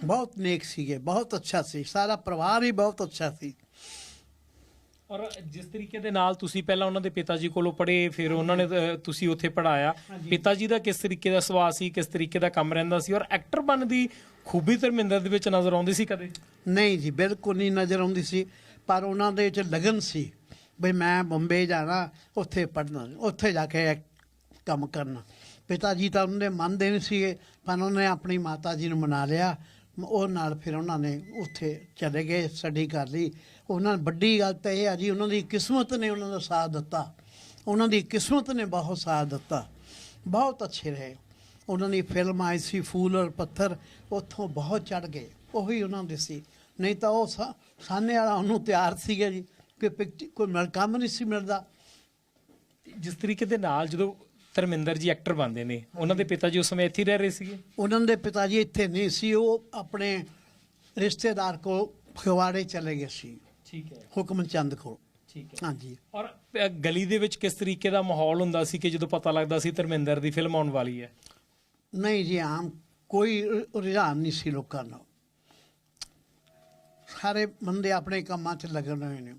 F: ਬਹੁਤ ਨੇਕ ਸੀਗੇ ਬਹੁਤ ਅੱਛਾ ਸੀ ਸਾਰਾ ਪਰਿਵਾਰ ਹੀ ਬਹੁਤ ਅੱਛਾ ਸੀ
B: ਔਰ ਜਿਸ ਤਰੀਕੇ ਦੇ ਨਾਲ ਤੁਸੀਂ ਪਹਿਲਾਂ ਉਹਨਾਂ ਦੇ ਪਿਤਾ ਜੀ ਕੋਲੋਂ ਪੜ੍ਹੇ ਫਿਰ ਉਹਨਾਂ ਨੇ ਅਹ, ਤੁਸੀਂ ਉੱਥੇ ਪੜਾਇਆ ਪਿਤਾ ਜੀ ਦਾ ਕਿਸ ਤਰੀਕੇ ਦਾ ਸੁਭਾਅ ਸੀ ਕਿਸ ਤਰੀਕੇ ਦਾ ਕੰਮ ਰਹਿੰਦਾ ਸੀ? ਔਰ ਐਕਟਰ ਬਣਨ ਦੀ ਖੂਬੀ ਧਰਮਿੰਦਰ ਦੇ ਵਿੱਚ ਨਜ਼ਰ ਆਉਂਦੀ ਸੀ ਕਦੇ?
F: ਨਹੀਂ ਜੀ ਬਿਲਕੁਲ ਨਹੀਂ ਨਜ਼ਰ ਆਉਂਦੀ ਸੀ। ਪਰ ਉਹਨਾਂ ਦੇ ਵਿੱਚ ਲਗਨ ਸੀ ਬਈ ਮੈਂ ਬੰਬੇ ਜਾਣਾ ਉੱਥੇ ਪੜ੍ਹਨਾ ਉੱਥੇ ਜਾ ਕੇ ਕੰਮ ਕਰਨਾ। ਪਿਤਾ ਜੀ ਤਾਂ ਉਹਨਾਂ ਦੇ ਮੰਨਦੇ ਨਹੀਂ ਸੀਗੇ ਪਰ ਉਹਨਾਂ ਨੇ ਆਪਣੀ ਮਾਤਾ ਜੀ ਨੂੰ ਮਨਾ ਲਿਆ। ਉਹ ਨਾਲ ਫਿਰ ਉਹਨਾਂ ਨੇ ਉੱਥੇ ਚਲੇ ਗਏ ਸਟੱਡੀ ਕਰ ਲਈ ਉਹਨਾਂ ਵੱਡੀ ਗੱਲ ਤਾਂ ਇਹ ਆ ਜੀ, ਉਹਨਾਂ ਦੀ ਕਿਸਮਤ ਨੇ ਉਹਨਾਂ ਦਾ ਸਾਥ ਦਿੱਤਾ। ਉਹਨਾਂ ਦੀ ਕਿਸਮਤ ਨੇ ਬਹੁਤ ਸਾਥ ਦਿੱਤਾ। ਬਹੁਤ ਅੱਛੇ ਰਹੇ। ਉਹਨਾਂ ਦੀ ਫਿਲਮ ਆਈ ਸੀ, ਫੂਲ ਔਰ ਪੱਥਰ, ਉੱਥੋਂ ਬਹੁਤ ਚੜ ਗਏ। ਉਹੀ ਉਹਨਾਂ ਦੇ ਸੀ। ਨਹੀਂ ਤਾਂ ਉਹ ਸਾ- ਸਾਹਨੇ ਵਾਲਾ ਉਹਨੂੰ ਤਿਆਰ ਸੀਗਾ ਜੀ, ਕਿ ਪਿਕਚ- ਕੋਈ ਮਿਲ ਕੰਮ ਨਹੀਂ ਸੀ ਮਿਲਦਾ।
B: ਜਿਸ ਤਰੀਕੇ ਦੇ ਨਾਲ ਜਦੋਂ ਧਰਮਿੰਦਰ ਜੀ ਐਕਟਰ ਬਣਦੇ ਨੇ। ਉਹਨਾਂ ਦੇ ਪਿਤਾ ਜੀ ਉਸ ਸਮੇਂ ਇੱਥੇ ਹੀ ਰਹਿ ਰਹੇ ਸੀਗੇ?
F: ਉਹਨਾਂ ਦੇ ਪਿਤਾ ਜੀ ਇੱਥੇ ਨਹੀਂ ਸੀ ਉਹ ਆਪਣੇ ਰਿਸ਼ਤੇਦਾਰ ਕੋਲ ਫਗਵਾੜੇ ਚਲੇ ਗਏ ਸੀ।
B: ਠੀਕ ਹੈ।
F: ਹੁਕਮ ਚੰਦ ਕੋਲ।
B: ਠੀਕ ਹੈ।
F: ਹਾਂਜੀ।
B: ਔਰ ਅ, ਗਲੀ ਦੇ ਵਿੱਚ ਕਿਸ ਤਰੀਕੇ ਦਾ ਮਾਹੌਲ ਹੁੰਦਾ ਸੀ ਕਿ ਜਦੋਂ ਪਤਾ ਲੱਗਦਾ ਸੀ ਧਰਮਿੰਦਰ ਦੀ ਫਿਲਮ ਆਉਣ ਵਾਲੀ ਹੈ?
F: ਨਹੀਂ ਜੀ ਆਮ ਕੋਈ ਰ- ਰੁਝਾਨ ਨਹੀਂ ਸੀ ਲੋਕਾਂ ਦਾ। ਸਾਰੇ ਬੰਦੇ ਆਪਣੇ ਕੰਮਾਂ 'ਚ ਲੱਗੇ ਹੋਏ ਨੇ।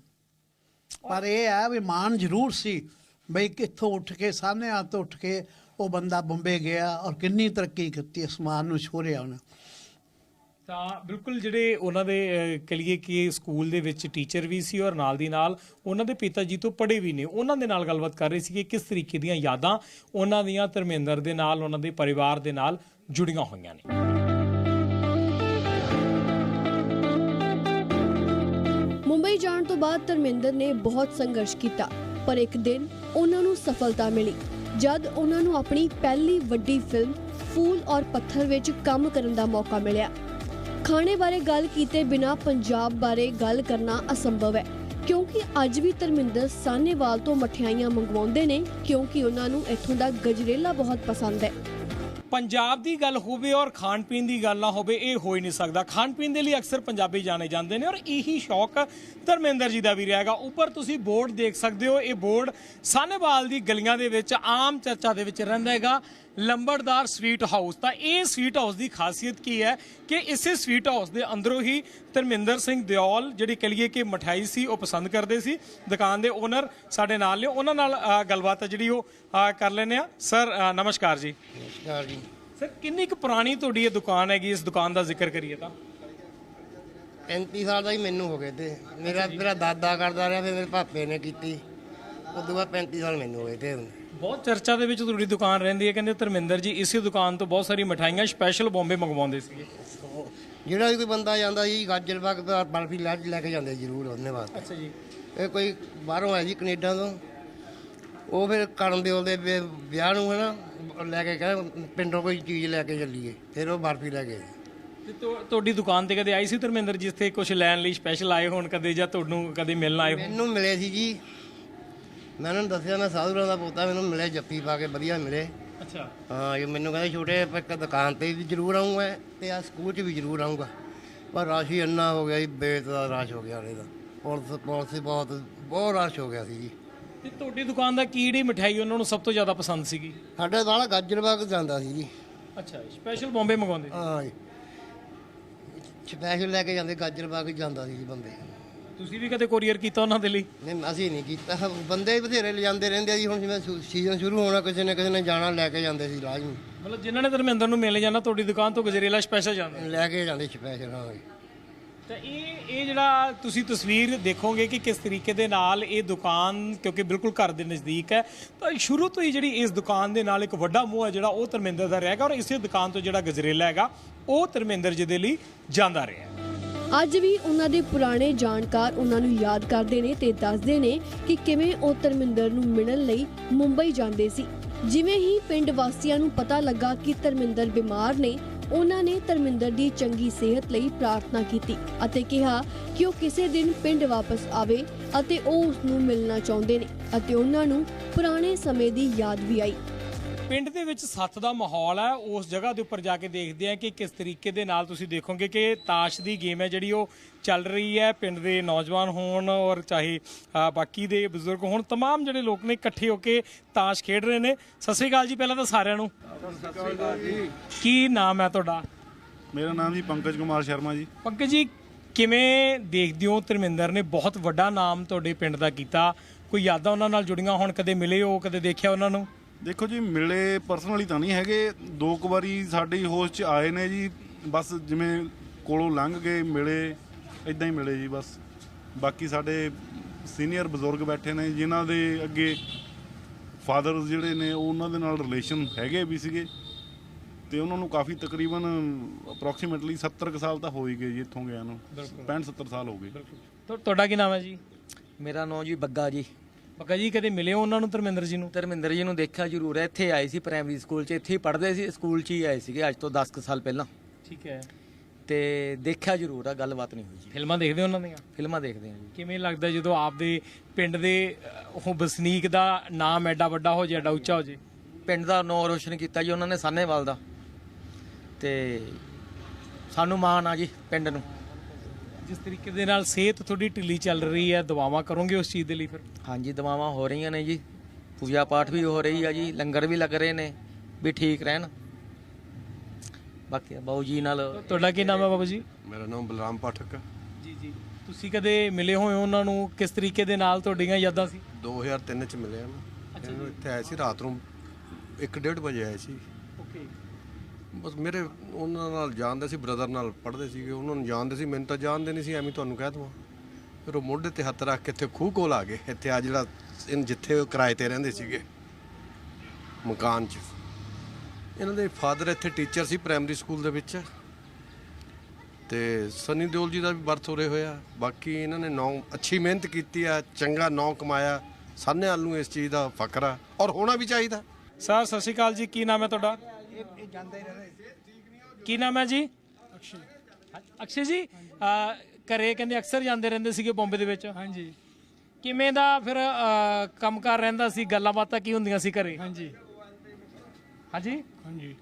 F: ਪਰ ਇਹ ਹੈ ਵੀ ਮਾਣ ਜ਼ਰੂਰ ਸੀ। ਬਈ ਕਿੱਥੋਂ ਉੱਠ ਕੇ ਸਾਹਮਣੇ ਆ ਤੋਂ ਉੱਠ ਕੇ ਉਹ ਬੰਦਾ ਬੰਬੇ ਗਿਆ ਔਰ ਕਿੰਨੀ ਤਰੱਕੀ ਕੀਤੀ ਅਸਮਾਨ ਨੂੰ ਛੋੜਿਆ ਉਹਨੇ
B: ਤਾਂ ਬਿਲਕੁਲ ਜਿਹੜੇ ਉਹਨਾਂ ਦੇ ਅ, ਕਹੀਏ ਕਿ ਸਕੂਲ ਦੇ ਵਿੱਚ ਟੀਚਰ ਵੀ ਸੀ ਔਰ ਨਾਲ ਦੀ ਨਾਲ ਉਹਨਾਂ ਦੇ ਪਿਤਾ ਜੀ ਤੋਂ ਪੜ੍ਹੇ ਵੀ ਨੇ। ਉਹਨਾਂ ਦੇ ਨਾਲ ਗੱਲਬਾਤ ਕਰ ਰਹੇ ਸੀ ਕਿ ਕਿਸ ਤਰੀਕੇ ਦੀਆਂ ਯਾਦਾਂ ਉਹਨਾਂ ਦੀਆਂ ਧਰਮਿੰਦਰ ਦੇ ਨਾਲ ਉਹਨਾਂ ਦੇ ਪਰਿਵਾਰ ਦੇ ਨਾਲ ਜੁੜੀਆਂ ਹੋਈਆਂ ਨੇ।
A: ਮੁੰਬਈ ਜਾਣ ਤੋਂ ਬਾਅਦ ਧਰਮਿੰਦਰ ਨੇ ਬਹੁਤ ਸੰਘਰਸ਼ ਕੀਤਾ। ਪਰ ਇੱਕ ਦਿਨ ਉਹਨਾਂ ਨੂੰ ਸਫਲਤਾ ਮਿਲੀ, ਜਦ ਉਹਨਾਂ ਨੂੰ ਆਪਣੀ ਪਹਿਲੀ ਵੱਡੀ ਫਿਲਮ ਫੂਲ ਔਰ ਪੱਥਰ ਵਿੱਚ ਕੰਮ ਕਰਨ ਦਾ ਮੌਕਾ ਮਿਲਿਆ। ਖਾਣੇ ਬਾਰੇ ਗੱਲ ਕੀਤੇ ਬਿਨਾ ਪੰਜਾਬ ਬਾਰੇ ਗੱਲ ਕਰਨਾ ਅਸੰਭਵ ਹੈ, ਕਿਉਂਕਿ ਅੱਜ ਵੀ ਧਰਮਿੰਦਰ ਸਾਨੇਵਾਲ ਤੋਂ ਮਠਿਆਈਆਂ ਮੰਗਵਾਉਂਦੇ ਨੇ, ਕਿਉਂਕਿ ਉਹਨਾਂ ਨੂੰ ਇੱਥੋਂ ਦਾ ਗਜਰੇਲਾ ਬਹੁਤ ਪਸੰਦ ਹੈ।
B: ਪੰਜਾਬ ਦੀ ਗੱਲ ਹੋਵੇ ਔਰ ਖਾਣ ਪੀਣ ਦੀ ਗੱਲ ਨਾ ਹੋਵੇ, ਇਹ ਹੋ ਹੀ ਨਹੀਂ ਸਕਦਾ। ਖਾਣ ਪੀਣ ਦੇ ਲਈ ਅਕਸਰ ਪੰਜਾਬੀ ਜਾਣੇ ਜਾਂਦੇ ਨੇ ਔਰ ਇਹੀ ਸ਼ੌਕ ਧਰਮਿੰਦਰ ਜੀ ਦਾ ਵੀ ਰਹੇਗਾ ਉੱਪਰ ਤੁਸੀਂ ਬੋਰਡ ਦੇਖ ਸਕਦੇ ਹੋ, ਇਹ ਬੋਰਡ ਸਾਨੇਵਾਲ ਦੀ ਗਲੀਆਂ ਦੇ ਵਿੱਚ ਆਮ ਚਰਚਾ ਦੇ ਵਿੱਚ ਰਹਿੰਦਾ ਹੈਗਾ। ਲੰਬੜਦਾਰ ਸਵੀਟ ਹਾਊਸ ਤਾਂ ਇਹ ਸਵੀਟ ਹਾਊਸ ਦੀ ਖਾਸੀਅਤ ਕੀ ਹੈ ਕਿ ਇਸੇ ਸਵੀਟ ਹਾਊਸ ਦੇ ਅੰਦਰੋਂ ਹੀ ਧਰਮਿੰਦਰ ਸਿੰਘ ਦਿਓਲ ਜਿਹੜੀ ਕਹੀਏ ਕਿ ਮਠਾਈ ਸੀ ਉਹ ਪਸੰਦ ਕਰਦੇ ਸੀ। ਦੁਕਾਨ ਦੇ ਓਨਰ ਸਾਡੇ ਨਾਲ ਨੇ। ਉਹਨਾਂ ਨਾਲ ਗੱਲਬਾਤ ਹੈ ਜਿਹੜੀ ਉਹ ਕਰ ਲੈਂਦੇ ਆ ਸਰ ਨਮਸਕਾਰ ਜੀ।
G: ਨਮਸਕਾਰ ਜੀ।
B: ਸਰ ਕਿੰਨੀ ਕੁ ਪੁਰਾਣੀ ਤੁਹਾਡੀ ਇਹ ਦੁਕਾਨ ਹੈਗੀ? ਇਸ ਦੁਕਾਨ ਦਾ ਜ਼ਿਕਰ ਕਰੀਏ ਤਾਂ।
G: 35 ਸਾਲ ਦਾ ਹੀ ਮੈਨੂੰ ਹੋ ਗਏ ਤੇ। ਮੇਰਾ ਮੇਰਾ ਦਾਦਾ ਕਰਦਾ ਰਿਹਾ ਫਿਰ ਮੇਰੇ ਪਾਪੇ ਨੇ ਕੀਤੀ। ਤੋਂ ਬਾਅਦ 35 ਸਾਲ ਮੈਨੂੰ ਹੋਏ ਤੇ
B: ਬਹੁਤ ਚਰਚਾ ਦੇ ਵਿੱਚ ਤੁਹਾਡੀ ਦੁਕਾਨ ਰਹਿੰਦੀ ਹੈ। ਕਹਿੰਦੇ ਧਰਮਿੰਦਰ ਜੀ ਇਸੇ ਦੁਕਾਨ ਤੋਂ ਬਹੁਤ ਸਾਰੀ ਮਠਾਈਆਂ ਸਪੈਸ਼ਲ ਬੰਬੇ ਮੰਗਵਾਉਂਦੇ ਸੀਗੇ।
G: ਜਿਹੜਾ ਵੀ ਕੋਈ ਬੰਦਾ ਜਾਂਦਾ ਸੀ ਗਾਜਰ ਬਾਗ ਬਰਫੀ ਲੈ ਲੈ ਕੇ ਜਾਂਦੇ ਜ਼ਰੂਰ ਉਹਨੇ ਵਾਸਤੇ
B: ਅੱਛਾ ਜੀ।
G: ਇਹ ਕੋਈ ਬਾਹਰੋਂ ਆਇਆ ਜੀ ਕੈਨੇਡਾ ਤੋਂ। ਉਹ ਫਿਰ ਕਰਨ ਦੇ ਉਹਦੇ ਵਿ- ਵਿਆਹ ਨੂੰ ਹੈ ਨਾ ਲੈ ਕੇ ਕਹਿੰਦਾ ਪਿੰਡੋਂ ਕੋਈ ਚੀਜ਼ ਲੈ ਕੇ ਚੱਲੀਏ ਫਿਰ ਉਹ ਬਰਫੀ ਲੈ ਗਏ
B: ਤੇ ਤੁਹਾਡੀ ਦੁਕਾਨ ਤੇ ਕਦੇ ਆਈ ਸੀ ਧਰਮਿੰਦਰ ਜੀ ਇੱਥੇ ਕੁਝ ਲੈਣ ਲਈ ਸਪੈਸ਼ਲ ਆਏ ਹੋਣ ਕਦੇ ਜਾਂ ਤੁਹਾਨੂੰ ਕਦੇ ਮਿਲਣ ਆਏ
G: ਮੈਨੂੰ ਮਿਲੇ ਸੀ ਜੀ। ਮੈਂ ਉਹਨਾਂ ਨੂੰ ਦੱਸਿਆ ਮੈਂ ਸਾਧੂਰਾਂ ਦਾ ਪੋਤਾ ਮੈਨੂੰ ਮਿਲੇ ਜੱਫੀ ਪਾ ਕੇ ਵਧੀਆ ਮਿਲੇ।
B: ਅੱਛਾ।
G: ਹਾਂ ਇਹ ਮੈਨੂੰ ਕਹਿੰਦੇ ਛੋਟੇ ਇੱਕ ਦੁਕਾਨ ਤੇ ਵੀ ਜ਼ਰੂਰ ਆਉਂਗਾ ਤੇ ਆ ਸਕੂਲ 'ਚ ਵੀ ਜ਼ਰੂਰ ਆਉਂਗਾ ਪਰ ਰਸ਼ ਹੀ ਇੰਨਾ ਹੋ ਗਿਆ ਜੀ ਬੇਤ ਦਾ ਰਸ਼ ਹੋ ਗਿਆ ਉਹਦੇ ਦਾ ਪੁਲਿਸ ਪੁਲਿਸ ਬਹੁਤ ਬਹੁਤ ਰਸ਼ ਹੋ ਗਿਆ ਸੀ ਜੀ।
B: ਤੇ ਤੁਹਾਡੀ ਦੁਕਾਨ ਦਾ ਕੀ ਜਿਹੜੀ ਮਠਾਈ ਉਹਨਾਂ ਨੂੰ ਸਭ ਤੋਂ ਜ਼ਿਆਦਾ ਪਸੰਦ ਸੀਗੀ?
G: ਸਾਡੇ ਵਾਲਾ ਗਾਜਰਬਾਗ ਜਾਂਦਾ ਸੀ ਜੀ।
B: ਅੱਛਾ ਸਪੈਸ਼ਲ ਬੰਬੇ ਮੰਗਵਾਉਂਦੇ।
G: ਹਾਂ ਜੀ। ਸਪੈਸ਼ਲ ਲੈ ਕੇ ਜਾਂਦੇ ਗਾਜਰਬਾਗ ਜਾਂਦਾ ਸੀ ਜੀ ਬੰਦੇ
B: ਤੁਸੀਂ ਵੀ ਕਦੇ ਕੋਰੀਅਰ ਕੀਤਾ ਉਹਨਾਂ ਦੇ ਲਈ?
G: ਨਹੀਂ ਅਸੀਂ ਨਹੀਂ ਕੀਤਾ। ਬੰਦੇ ਬਥੇਰੇ ਲਿਜਾਂਦੇ ਰਹਿੰਦੇ ਆ ਜੀ। ਹੁਣ ਜਿਵੇਂ ਸੀਜ਼ਨ ਸ਼ੁਰੂ ਹੋਣਾ ਕਿਸੇ ਨੇ ਕਿਸੇ ਨੇ ਜਾਣਾ ਲੈ ਕੇ ਜਾਂਦੇ ਸੀ ਲਾਜ਼ਮੀ
B: ਮਤਲਬ ਜਿਨ੍ਹਾਂ ਨੇ ਧਰਮਿੰਦਰ ਨੂੰ ਮਿਲ ਜਾਣਾ ਤੁਹਾਡੀ ਦੁਕਾਨ ਤੋਂ ਗਜਰੇਲਾ ਸਪੈਸ਼ਲ ਜਾਂਦਾ
G: ਲੈ ਕੇ ਜਾਂਦੇ ਸਪੈਸ਼ਲ ਹਾਂ ਜੀ।
B: ਤਾਂ ਇਹ ਇਹ ਜਿਹੜਾ ਤੁਸੀਂ ਤਸਵੀਰ ਦੇਖੋਗੇ ਕਿ ਕਿਸ ਤਰੀਕੇ ਦੇ ਨਾਲ ਇਹ ਦੁਕਾਨ ਕਿਉਂਕਿ ਬਿਲਕੁਲ ਘਰ ਦੇ ਨਜ਼ਦੀਕ ਹੈ ਤਾਂ ਸ਼ੁਰੂ ਤੋਂ ਹੀ ਜਿਹੜੀ ਇਸ ਦੁਕਾਨ ਦੇ ਨਾਲ ਇੱਕ ਵੱਡਾ ਮੋਹ ਹੈ ਜਿਹੜਾ ਉਹ ਧਰਮਿੰਦਰ ਦਾ ਰਹੇਗਾ ਔਰ ਇਸੇ ਦੁਕਾਨ ਤੋਂ ਜਿਹੜਾ ਗਜਰੇਲਾ ਹੈਗਾ ਉਹ ਧਰਮਿੰਦਰ ਜੀ ਦੇ ਲਈ ਜਾਂਦਾ ਰਿਹਾ
A: ਅੱਜ ਵੀ ਉਹਨਾਂ ਦੇ ਪੁਰਾਣੇ ਜਾਣਕਾਰ ਉਹਨਾਂ ਨੂੰ ਯਾਦ ਕਰਦੇ ਨੇ ਤੇ ਦੱਸਦੇ ਨੇ ਕਿ ਕਿਵੇਂ ਉਹ ਧਰਮਿੰਦਰ ਨੂੰ ਮਿਲਣ ਲਈ ਮੁੰਬਈ ਜਾਂਦੇ ਸੀ। ਜਿਵੇਂ ਹੀ ਪਿੰਡ ਵਾਸੀਆਂ ਨੂੰ ਪਤਾ ਲੱਗਾ ਕਿ ਧਰਮਿੰਦਰ ਬਿਮਾਰ ਨੇ, ਉਹਨਾਂ ਨੇ ਧਰਮਿੰਦਰ ਦੀ ਚੰਗੀ ਸਿਹਤ ਲਈ ਪ੍ਰਾਰਥਨਾ ਕੀਤੀ ਅਤੇ ਕਿਹਾ ਕਿ ਉਹ ਕਿਸੇ ਦਿਨ ਪਿੰਡ ਵਾਪਸ ਆਵੇ ਅਤੇ ਉਹ ਉਸ ਨੂੰ ਮਿਲਣਾ ਚਾਹੁੰਦੇ ਨੇ ਅਤੇ ਉਹਨਾਂ ਨੂੰ ਪੁਰਾਣੇ ਸਮੇਂ ਦੀ ਯਾਦ ਵੀ ਆਈ।
B: ਪਿੰਡ ਦੇ ਵਿੱਚ ਸੱਥ ਦਾ ਮਾਹੌਲ ਹੈ ਉਸ ਜਗ੍ਹਾ ਦੇ ਉੱਪਰ ਜਾ ਕੇ ਦੇਖਦੇ ਆ ਕਿ ਕਿਸ ਤਰੀਕੇ ਦੇ ਨਾਲ ਤੁਸੀਂ ਦੇਖੋਗੇ ਕਿ ਤਾਸ਼ ਦੀ ਗੇਮ ਹੈ ਜਿਹੜੀ ਉਹ ਚੱਲ ਰਹੀ ਹੈ ਪਿੰਡ ਦੇ ਨੌਜਵਾਨ ਹੋਣ ਔਰ ਚਾਹੇ ਅ, ਬਾਕੀ ਦੇ ਬਜ਼ੁਰਗ ਹੋਣ तमाम ਜਿਹੜੇ ਲੋਕ ਨੇ ਇਕੱਠੇ ਹੋ ਕੇ ਤਾਸ਼ ਖੇਡ ਰਹੇ ਨੇ ਸਤਿ ਸ੍ਰੀ ਅਕਾਲ ਜੀ ਪਹਿਲਾਂ ਤਾਂ ਸਾਰਿਆਂ ਨੂੰ ਕੀ ਨਾਮ ਹੈ ਤੁਹਾਡਾ
H: ਮੇਰਾ ਨਾਮ ਜੀ ਪੰਕਜ ਕੁਮਾਰ ਸ਼ਰਮਾ ਜੀ
B: ਪੰਕਜ ਜੀ ਕਿਵੇਂ ਦੇਖਦੇ ਹੋ ਧਰਮਿੰਦਰ ਨੇ ਬਹੁਤ ਵੱਡਾ ਨਾਮ ਤੁਹਾਡੇ ਪਿੰਡ ਦਾ ਕੀਤਾ ਕੋਈ ਯਾਦਾਂ ਉਹਨਾਂ ਨਾਲ ਜੁੜੀਆਂ ਹੋਣ ਕਦੇ ਮਿਲੇ ਹੋ ਕਦੇ ਦੇਖਿਆ ਉਹਨਾਂ ਨੂੰ
H: ਦੇਖੋ ਜੀ ਮਿਲੇ ਪਰਸਨਲੀ ਤਾਂ ਨਹੀਂ ਹੈਗੇ। ਦੋ ਕੁ ਵਾਰੀ ਸਾਡੀ ਹੋਸ਼ 'ਚ ਆਏ ਨੇ ਜੀ। ਬਸ ਜਿਵੇਂ ਕੋਲੋਂ ਲੰਘ ਗਏ ਮਿਲੇ ਇਦਾਂ ਹੀ ਮਿਲੇ ਜੀ ਬਸ। ਬਾਕੀ ਸਾਡੇ ਸੀਨੀਅਰ ਬਜ਼ੁਰਗ ਬੈਠੇ ਨੇ ਜਿਨ੍ਹਾਂ ਦੇ ਅੱਗੇ ਫਾਦਰ ਜਿਹੜੇ ਨੇ ਉਹ ਉਹਨਾਂ ਦੇ ਨਾਲ ਰਿਲੇਸ਼ਨ ਹੈਗੇ ਵੀ ਸੀਗੇ। ਤੇ ਉਹਨਾਂ ਨੂੰ ਕਾਫੀ ਤਕਰੀਬਨ ਅਪਰੋਕਸੀਮੇਟਲੀ 70 ਕੁ ਸਾਲ ਤਾਂ ਹੋ ਹੀ ਗਏ ਜੀ ਇੱਥੋਂ ਗਿਆ ਨੂੰ। 65 70 ਸਾਲ ਹੋ ਗਏ।
B: ਤੁ- ਤੁਹਾਡਾ ਕੀ ਨਾਮ ਹੈ ਜੀ?
I: ਮੇਰਾ ਨਾਮ ਜੀ ਬੱਗਾ ਜੀ।
B: ਪੱਕਾ ਜੀ ਕਦੇ ਮਿਲੇ ਹੋ ਉਹਨਾਂ ਨੂੰ ਧਰਮਿੰਦਰ ਜੀ ਨੂੰ?
I: ਧਰਮਿੰਦਰ ਜੀ ਨੂੰ ਦੇਖਿਆ ਜ਼ਰੂਰ ਹੈ ਇੱਥੇ ਆਏ ਸੀ ਪ੍ਰਾਇਮਰੀ ਸਕੂਲ 'ਚ ਇੱਥੇ ਹੀ ਪੜ੍ਹਦੇ ਸੀ ਸਕੂਲ 'ਚ ਹੀ ਆਏ ਸੀਗੇ ਅੱਜ ਤੋਂ 10 ਕੁ ਸਾਲ ਪਹਿਲਾਂ।
B: ਠੀਕ ਹੈ।
I: ਤੇ ਦੇਖਿਆ ਜ਼ਰੂਰ ਆ ਗੱਲਬਾਤ ਨਹੀਂ ਹੋਈ ਜੀ।
B: ਫਿਲਮਾਂ ਦੇਖਦੇ ਹੋ ਉਹਨਾਂ ਦੀਆਂ?
I: ਫਿਲਮਾਂ ਦੇਖਦੇ ਹਾਂ ਜੀ।
B: ਕਿਵੇਂ ਲੱਗਦਾ ਜਦੋਂ ਆਪਦੇ ਪਿੰਡ ਦੇ ਉਹ ਵਸਨੀਕ ਦਾ ਨਾਮ ਐਡਾ ਵੱਡਾ ਹੋ ਜਾਏ ਐਡਾ ਉੱਚਾ ਹੋ ਜਾਏ
I: ਪਿੰਡ ਦਾ ਨਾਂ ਰੋਸ਼ਨ ਕੀਤਾ ਜੀ ਉਹਨਾਂ ਨੇ ਸਾਹਨੇਵਾਲ ਦਾ। ਤੇ ਸਾਨੂੰ ਮਾਣ ਆ ਜੀ ਪਿੰਡ ਨੂੰ।
B: ਜਿਸ ਤਰੀਕੇ ਦੇ ਨਾਲ ਸਿਹਤ ਤੁਹਾਡੀ ਢਿੱਲੀ ਚੱਲ ਰਹੀ ਹੈ ਦੁਆਵਾਂ ਕਰੋਗੇ ਉਸ ਚੀਜ਼ ਦੇ ਲਈ ਫਿਰ?
I: ਹਾਂਜੀ ਦਵਾਵਾਂ ਹੋ ਰਹੀਆਂ ਨੇ ਜੀ। ਪੂਜਾ ਪਾਠ ਵੀ ਹੋ ਰਹੀ ਆ ਜੀ ਲੰਗਰ ਵੀ ਲੱਗ ਰਹੇ ਨੇ ਵੀ ਠੀਕ ਰਹਿਣ। ਬਾਕੀ ਬਾਊ ਜੀ ਨਾਲ
B: ਤੁਹਾਡਾ ਕੀ ਨਾਮ ਹੈ ਬਾਬਾ ਜੀ?
J: ਮੇਰਾ ਨਾਮ ਬਲਰਾਮ ਪਾਠਕ ਹੈ।
B: ਜੀ ਜੀ। ਤੁਸੀਂ ਕਦੇ ਮਿਲੇ ਹੋਏ ਹੋ ਉਹਨਾਂ ਨੂੰ? ਕਿਸ ਤਰੀਕੇ ਦੇ ਨਾਲ ਤੁਹਾਡੀਆਂ ਯਾਦਾਂ ਸੀ?
J: 2003 ਚ ਮਿਲਿਆ ਮੈਂ। ਇਹਨੂੰ ਇੱਥੇ ਆਏ ਸੀ ਰਾਤ ਨੂੰ 1:30 ਵਜੇ ਆਏ ਸੀ। ਬਸ ਮੇਰੇ ਉਹਨਾਂ ਨਾਲ ਜਾਣਦੇ ਸੀ ਬ੍ਰਦਰ ਨਾਲ ਪੜ੍ਹਦੇ ਸੀਗੇ। ਉਹਨਾਂ ਨੂੰ ਜਾਣਦੇ ਸੀ ਮੈਨੂੰ ਤਾਂ ਜਾਣਦੇ ਨਹੀਂ ਸੀ ਐਵੇਂ ਤੁਹਾਨੂੰ ਕਹਿ ਦਵਾਂ। ਫਿਰ ਉਹ ਮੋਢੇ ਤੇ ਹੱਥ ਰੱਖ ਕੇ ਇੱਥੇ ਖੂਹ ਕੋਲ ਆ ਗਏ। ਇੱਥੇ ਆ ਜਿਹੜਾ ਇਨ ਜਿੱਥੇ ਉਹ ਕਿਰਾਏ ਤੇ ਰਹਿੰਦੇ ਸੀਗੇ ਮਕਾਨ 'ਚ। ਇਹਨਾਂ ਦੇ ਫਾਦਰ ਇੱਥੇ ਟੀਚਰ ਸੀ ਪ੍ਰਾਇਮਰੀ ਸਕੂਲ ਦੇ ਵਿੱਚ। ਤੇ ਸਨੀ ਦਿਓਲ ਜੀ ਦਾ ਵੀ ਬਰਥ ਹੋਰੇ ਹੋਇਆ। ਬਾਕੀ ਇਹਨਾਂ ਨੇ ਨੌ ਅੱਛੀ ਮਿਹਨਤ ਕੀਤੀ ਆ ਚੰਗਾ ਨੌ ਕਮਾਇਆ। ਸਾਨੇ ਵਾਲ ਨੂੰ ਇਸ ਚੀਜ਼ ਦਾ ਫਕਰ ਆ ਔਰ ਹੋਣਾ ਵੀ ਚਾਹੀਦਾ।
B: ਸਰ ਸਤਿ ਸ਼੍ਰੀ ਅਕਾਲ ਜੀ ਕੀ ਨਾਮ ਹੈ ਤੁਹਾਡਾ? ਕੀ ਨਾਮ ਹੈ ਜੀ? ਅਕਸ਼ੇ। ਅਕਸ਼ੇ ਜੀ? ਘਰੇ ਕਹਿੰਦੇ ਅਕਸਰ ਜਾਂਦੇ ਰਹਿੰਦੇ ਸੀਗੇ ਬੰਬੇ ਦੇ ਵਿੱਚ।
K: ਹਾਂਜੀ।
B: ਕਿਵੇਂ ਦਾ ਫਿਰ ਕੰਮਕਾਰ ਰਹਿੰਦਾ ਸੀ? ਗੱਲਾਂ ਬਾਤਾਂ ਕੀ ਹੁੰਦੀਆਂ ਸੀ ਘਰੇ?
K: ਹਾਂਜੀ।
B: ਹਾਂਜੀ?
K: ਹਾਂਜੀ।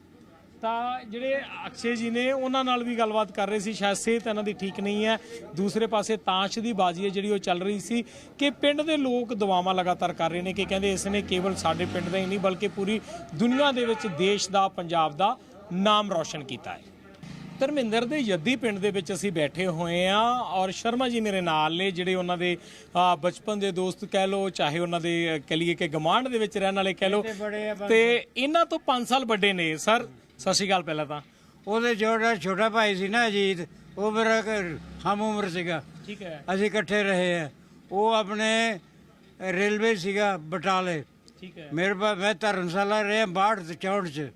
B: ਤਾਂ ਜਿਹੜੇ ਅਕਸ਼ੇ ਜੀ ਨੇ ਉਹਨਾਂ ਨਾਲ ਵੀ ਗੱਲਬਾਤ ਕਰ ਰਹੇ ਸੀ। ਸ਼ਾਇਦ ਸਿਹਤ ਇਹਨਾਂ ਦੀ ਠੀਕ ਨਹੀਂ ਹੈ। ਦੂਸਰੇ ਪਾਸੇ ਤਾਸ਼ ਦੀ ਬਾਜੀ ਹੈ ਜਿਹੜੀ ਉਹ ਚੱਲ ਰਹੀ ਸੀ ਕਿ ਪਿੰਡ ਦੇ ਲੋਕ ਦੁਆਵਾਂ ਲਗਾਤਾਰ ਕਰ ਰਹੇ ਨੇ ਕਿ ਕਹਿੰਦੇ ਇਸ ਨੇ ਕੇਵਲ ਸਾਡੇ ਪਿੰਡ ਦਾ ਹੀ ਨਹੀਂ ਬਲਕਿ ਪੂਰੀ ਦੁਨੀਆ ਦੇ ਵਿੱਚ ਦੇਸ਼ ਦਾ ਪੰਜਾਬ ਦਾ ਨਾਮ ਰੌਸ਼ਨ ਕੀਤਾ ਹੈ। ਧਰਮਿੰਦਰ ਦੇ ਯੱਦੀ ਪਿੰਡ ਦੇ ਵਿੱਚ ਅਸੀਂ ਬੈਠੇ ਹੋਏ ਆ ਔਰ ਸ਼ਰਮਾ ਜੀ ਮੇਰੇ ਨਾਲ ਨੇ ਜਿਹੜੇ ਉਹਨਾਂ ਦੇ ਬਚਪਨ ਦੇ ਦੋਸਤ ਕਹਿ ਲੋ ਚਾਹੇ ਉਹਨਾਂ ਦੇ ਕਹਿ ਲਈਏ ਕਿ ਗਮਾਂਡ ਦੇ ਵਿੱਚ ਰਹਿਣ ਵਾਲੇ ਕਹਿ ਲੋ ਤੇ ਇਹਨਾਂ ਤੋਂ 5 ਸਾਲ ਵੱਡੇ ਨੇ। ਸਰ ਸਤਿ ਸ਼੍ਰੀ ਅਕਾਲ ਪਹਿਲਾਂ ਤਾਂ।
K: ਉਹਦੇ ਜਿਹੜਾ ਛੋਟਾ ਭਾਈ ਸੀ ਨਾ ਅਜੀਤ ਉਹ ਮੇਰਾ ਹਮ ਉਮਰ ਸੀਗਾ।
B: ਠੀਕ ਹੈ।
K: ਅਸੀਂ ਇਕੱਠੇ ਰਹੇ ਆ। ਉਹ ਆਪਣੇ ਰੇਲਵੇ ਸੀਗਾ ਬਟਾਲੇ।
B: ਠੀਕ ਹੈ।
K: ਮੇਰੇ ਪਾ ਮੈਂ ਧਰਮਸ਼ਾਲਾ ਰਿਹਾ 62 ਤੇ 64 ਚ।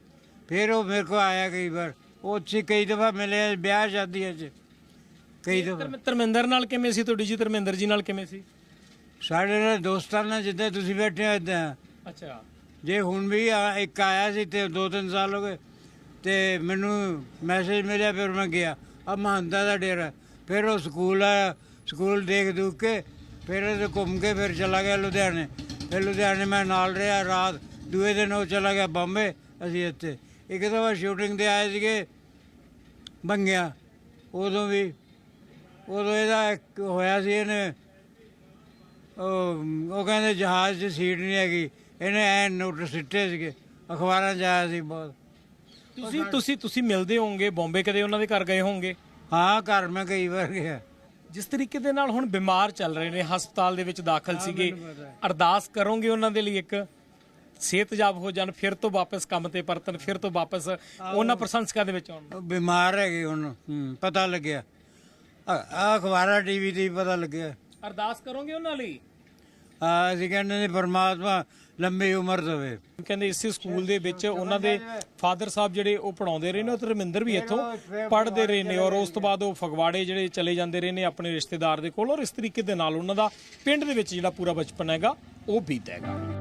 K: ਫਿਰ ਉਹ ਮੇਰੇ ਕੋ ਆਇਆ ਕਈ ਵਾਰ। ਉਹ ਉੱਥੇ ਕਈ ਦਫਾ ਮਿਲੇ ਵਿਆਹ ਸ਼ਾਦੀਆਂ ਚ ਕਈ ਦਫਾ।
B: ਧਰਮ- ਧਰਮਿੰਦਰ ਨਾਲ ਕਿਵੇਂ ਸੀ? ਤੁਹਾਡੀ ਜੀ ਧਰਮਿੰਦਰ ਜੀ ਨਾਲ ਕਿਵੇਂ ਸੀ?
K: ਸਾਡੇ ਨਾਲ ਦੋਸਤਾਂ ਨਾਲ ਜਿੱਦਾਂ ਤੁਸੀਂ ਬੈਠੇ ਹੋ ਏਦਾਂ।
B: ਅੱਛਾ।
K: ਜੇ ਹੁਣ ਵੀ ਆ- ਇੱਕ ਆਇਆ ਸੀ ਤੇ ਦੋ ਤਿੰਨ ਸਾਲ ਹੋ ਗਏ। ਤੇ ਮੈਨੂੰ ਮੈਸੇਜ ਮਿਲਿਆ ਫਿਰ ਮੈਂ ਗਿਆ। ਆ ਮਹੰਤਾ ਦਾ ਡੇਰਾ। ਫਿਰ ਉਹ ਸਕੂਲ ਆਇਆ ਸਕੂਲ ਦੇਖ ਦੂਖ ਕੇ ਫਿਰ ਉਹ ਘੁੰਮ ਕੇ ਫਿਰ ਚਲਾ ਗਿਆ ਲੁਧਿਆਣੇ। ਫਿਰ ਲੁਧਿਆਣੇ ਮੈਂ ਨਾਲ ਰਿਹਾ ਰਾਤ ਦੂਏ ਦਿਨ ਉਹ ਚਲਾ ਗਿਆ ਬੰਬੇ ਅਸੀਂ ਇੱਥੇ। ਇੱਕ ਦਫਾ ਸ਼ੂਟਿੰਗ ਤੇ ਆਏ ਸੀਗੇ ਬੰਗਿਆ। ਉਦੋਂ ਵੀ ਉਦੋਂ ਇਹਦਾ ਇੱਕ ਹੋਇਆ ਸੀ ਇਹਨੇ ਉਹ ਉਹ ਕਹਿੰਦੇ ਜਹਾਜ਼ 'ਚ ਸੀਟ ਨਹੀਂ ਹੈਗੀ। ਇਹਨੇ ਐ ਨੋਟਿਸ ਸਿੱਟੇ ਸੀਗੇ। ਅਖਬਾਰਾਂ 'ਚ ਆਇਆ ਸੀ ਬਹੁਤ।
B: ਤੁਸੀਂ ਤੁਸੀਂ ਤੁਸੀਂ ਮਿਲਦੇ ਹੋਵੋਗੇ ਬੰਬੇ ਕਦੇ ਉਹਨਾਂ ਦੇ ਘਰ ਗਏ ਹੋਵੋਗੇ?
K: ਹਾਂ ਘਰ ਮੈਂ ਕਈ ਵਾਰ ਗਿਆ।
B: ਜਿਸ ਤਰੀਕੇ ਦੇ ਨਾਲ ਹੁਣ ਬਿਮਾਰ ਚੱਲ ਰਹੇ ਨੇ ਹਸਪਤਾਲ ਦੇ ਵਿੱਚ ਦਾਖਲ ਸੀਗੇ। ਅਰਦਾਸ ਕਰੋਗੇ ਉਹਨਾਂ ਦੇ ਲਈ ਇੱਕ? ਸਿਹਤਯਾਬ ਹੋ ਜਾਣ ਫਿਰ ਤੋਂ ਵਾਪਸ ਕੰਮ ਤੇ ਪਰਤਨ ਫਿਰ ਤੋਂ ਵਾਪਸ ਉਹਨਾਂ ਪ੍ਰਸ਼ੰਸਕਾਂ ਦੇ ਵਿੱਚ ਆਉਣ।
K: ਬਿਮਾਰ ਹੈਗੇ ਹੁਣ ਹੂੰ, ਪਤਾ ਲੱਗਿਆ। ਆ ਅਖਬਾਰਾਂ ਟੀਵੀ ਤੇ ਹੀ ਪਤਾ ਲੱਗਿਆ।
B: ਅਰਦਾਸ ਕਰੋਗੇ ਉਹਨਾਂ ਲਈ?
K: ਆ ਅਸੀਂ ਕਹਿੰਦੇ ਨੇ ਪਰਮਾਤਮਾ ਲੰਬੀ ਉਮਰ ਦੇਵੇ।
B: ਕਹਿੰਦੇ ਇਸੇ ਸਕੂਲ ਦੇ ਵਿੱਚ ਉਹਨਾਂ ਦੇ ਫਾਦਰ ਸਾਹਿਬ ਜਿਹੜੇ ਉਹ ਪੜਾਉਂਦੇ ਰਹੇ ਨੇ ਉਹ ਧਰਮਿੰਦਰ ਵੀ ਇੱਥੋਂ ਪੜ੍ਹਦੇ ਰਹੇ ਨੇ ਔਰ ਉਸ ਤੋਂ ਬਾਅਦ ਉਹ ਫਗਵਾੜੇ ਜਿਹੜੇ ਚਲੇ ਜਾਂਦੇ ਰਹੇ ਨੇ ਆਪਣੇ ਰਿਸ਼ਤੇਦਾਰ ਦੇ ਕੋਲ ਔਰ ਇਸ ਤਰੀਕੇ ਦੇ ਨਾਲ ਉਹਨਾਂ ਦਾ ਪਿੰਡ ਦੇ ਵਿੱਚ ਜਿਹੜਾ ਪੂਰਾ ਬਚਪਨ ਹੈਗਾ ਉਹ ਬੀਤ ਹੈਗਾ।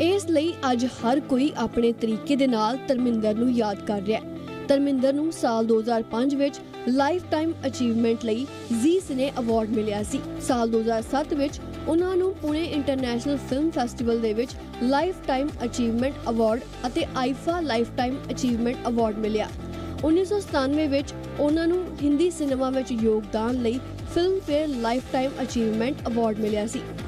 A: ਇਸ ਲਈ ਅੱਜ ਹਰ ਕੋਈ ਆਪਣੇ ਤਰੀਕੇ ਦੇ ਨਾਲ ਧਰਮਿੰਦਰ ਨੂੰ ਯਾਦ ਕਰ ਰਿਹਾ ਹੈ। ਧਰਮਿੰਦਰ ਨੂੰ ਸਾਲ 2005 ਵਿੱਚ ਲਾਈਫ ਟਾਈਮ ਅਚੀਵਮੈਂਟ ਲਈ ਜ਼ੀ ਸਿਨੇ ਅਵਾਰਡ ਮਿਲਿਆ ਸੀ। ਸਾਲ 2007 ਵਿੱਚ ਉਹਨਾਂ ਨੂੰ ਪੁਣੇ ਇੰਟਰਨੈਸ਼ਨਲ ਫਿਲਮ ਫੈਸਟੀਵਲ ਦੇ ਵਿੱਚ ਲਾਈਫ ਟਾਈਮ ਅਚੀਵਮੈਂਟ ਅਵਾਰਡ ਅਤੇ IIFA life time achievement award ਮਿਲਿਆ 1997 ਵਿੱਚ ਉਹਨਾਂ ਨੂੰ ਹਿੰਦੀ ਸਿਨੇਮਾ ਵਿੱਚ ਯੋਗਦਾਨ ਲਈ Filmfare life time achievement award ਮਿਲਿਆ ਸੀ।
B: ਤਾਂ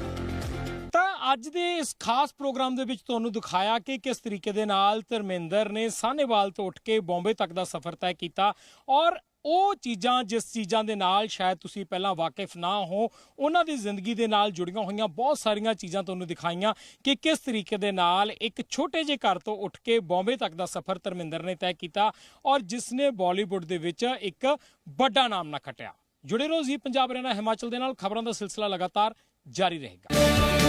B: ਅੱਜ ਦੇ ਇਸ ਖਾਸ ਪ੍ਰੋਗਰਾਮ ਦੇ ਵਿੱਚ ਤੁਹਾਨੂੰ ਦਿਖਾਇਆ ਕਿ ਕਿਸ ਤਰੀਕੇ ਦੇ ਨਾਲ ਧਰਮਿੰਦਰ ਨੇ ਸਾਹਨੇਵਾਲ ਤੋਂ ਉੱਠ ਕੇ ਬੰਬੇ ਤੱਕ ਦਾ ਸਫ਼ਰ ਤੈਅ ਕੀਤਾ ਔਰ ਉਹ ਚੀਜ਼ਾਂ, ਜਿਸ ਚੀਜ਼ਾਂ ਦੇ ਨਾਲ ਸ਼ਾਇਦ ਤੁਸੀਂ ਪਹਿਲਾਂ ਵਾਕਿਫ ਨਾ ਹੋ, ਉਹਨਾਂ ਦੀ ਜ਼ਿੰਦਗੀ ਦੇ ਨਾਲ ਜੁੜੀਆਂ ਹੋਈਆਂ ਬਹੁਤ ਸਾਰੀਆਂ ਚੀਜ਼ਾਂ ਤੁਹਾਨੂੰ ਦਿਖਾਈਆਂ ਕਿ ਕਿਸ ਤਰੀਕੇ ਦੇ ਨਾਲ ਇੱਕ ਛੋਟੇ ਜਿਹੇ ਘਰ ਤੋਂ ਉੱਠ ਕੇ ਬੰਬੇ ਤੱਕ ਦਾ ਸਫ਼ਰ ਧਰਮਿੰਦਰ ਨੇ ਤੈਅ ਕੀਤਾ ਔਰ ਜਿਸ ਨੇ ਬਾਲੀਵੁੱਡ ਦੇ ਵਿੱਚ ਇੱਕ ਵੱਡਾ ਨਾਮ ਨਾ ਖਟਿਆ। ਜੁੜੇ ਰਹੋ ਜੀ ਪੰਜਾਬ ਰਹਿਣਾ ਹਿਮਾਚਲ ਦੇ ਨਾਲ, ਖਬਰਾਂ ਦਾ ਸਿਲਸਿਲਾ ਲਗਾਤਾਰ ਜਾਰੀ ਰਹੇਗਾ।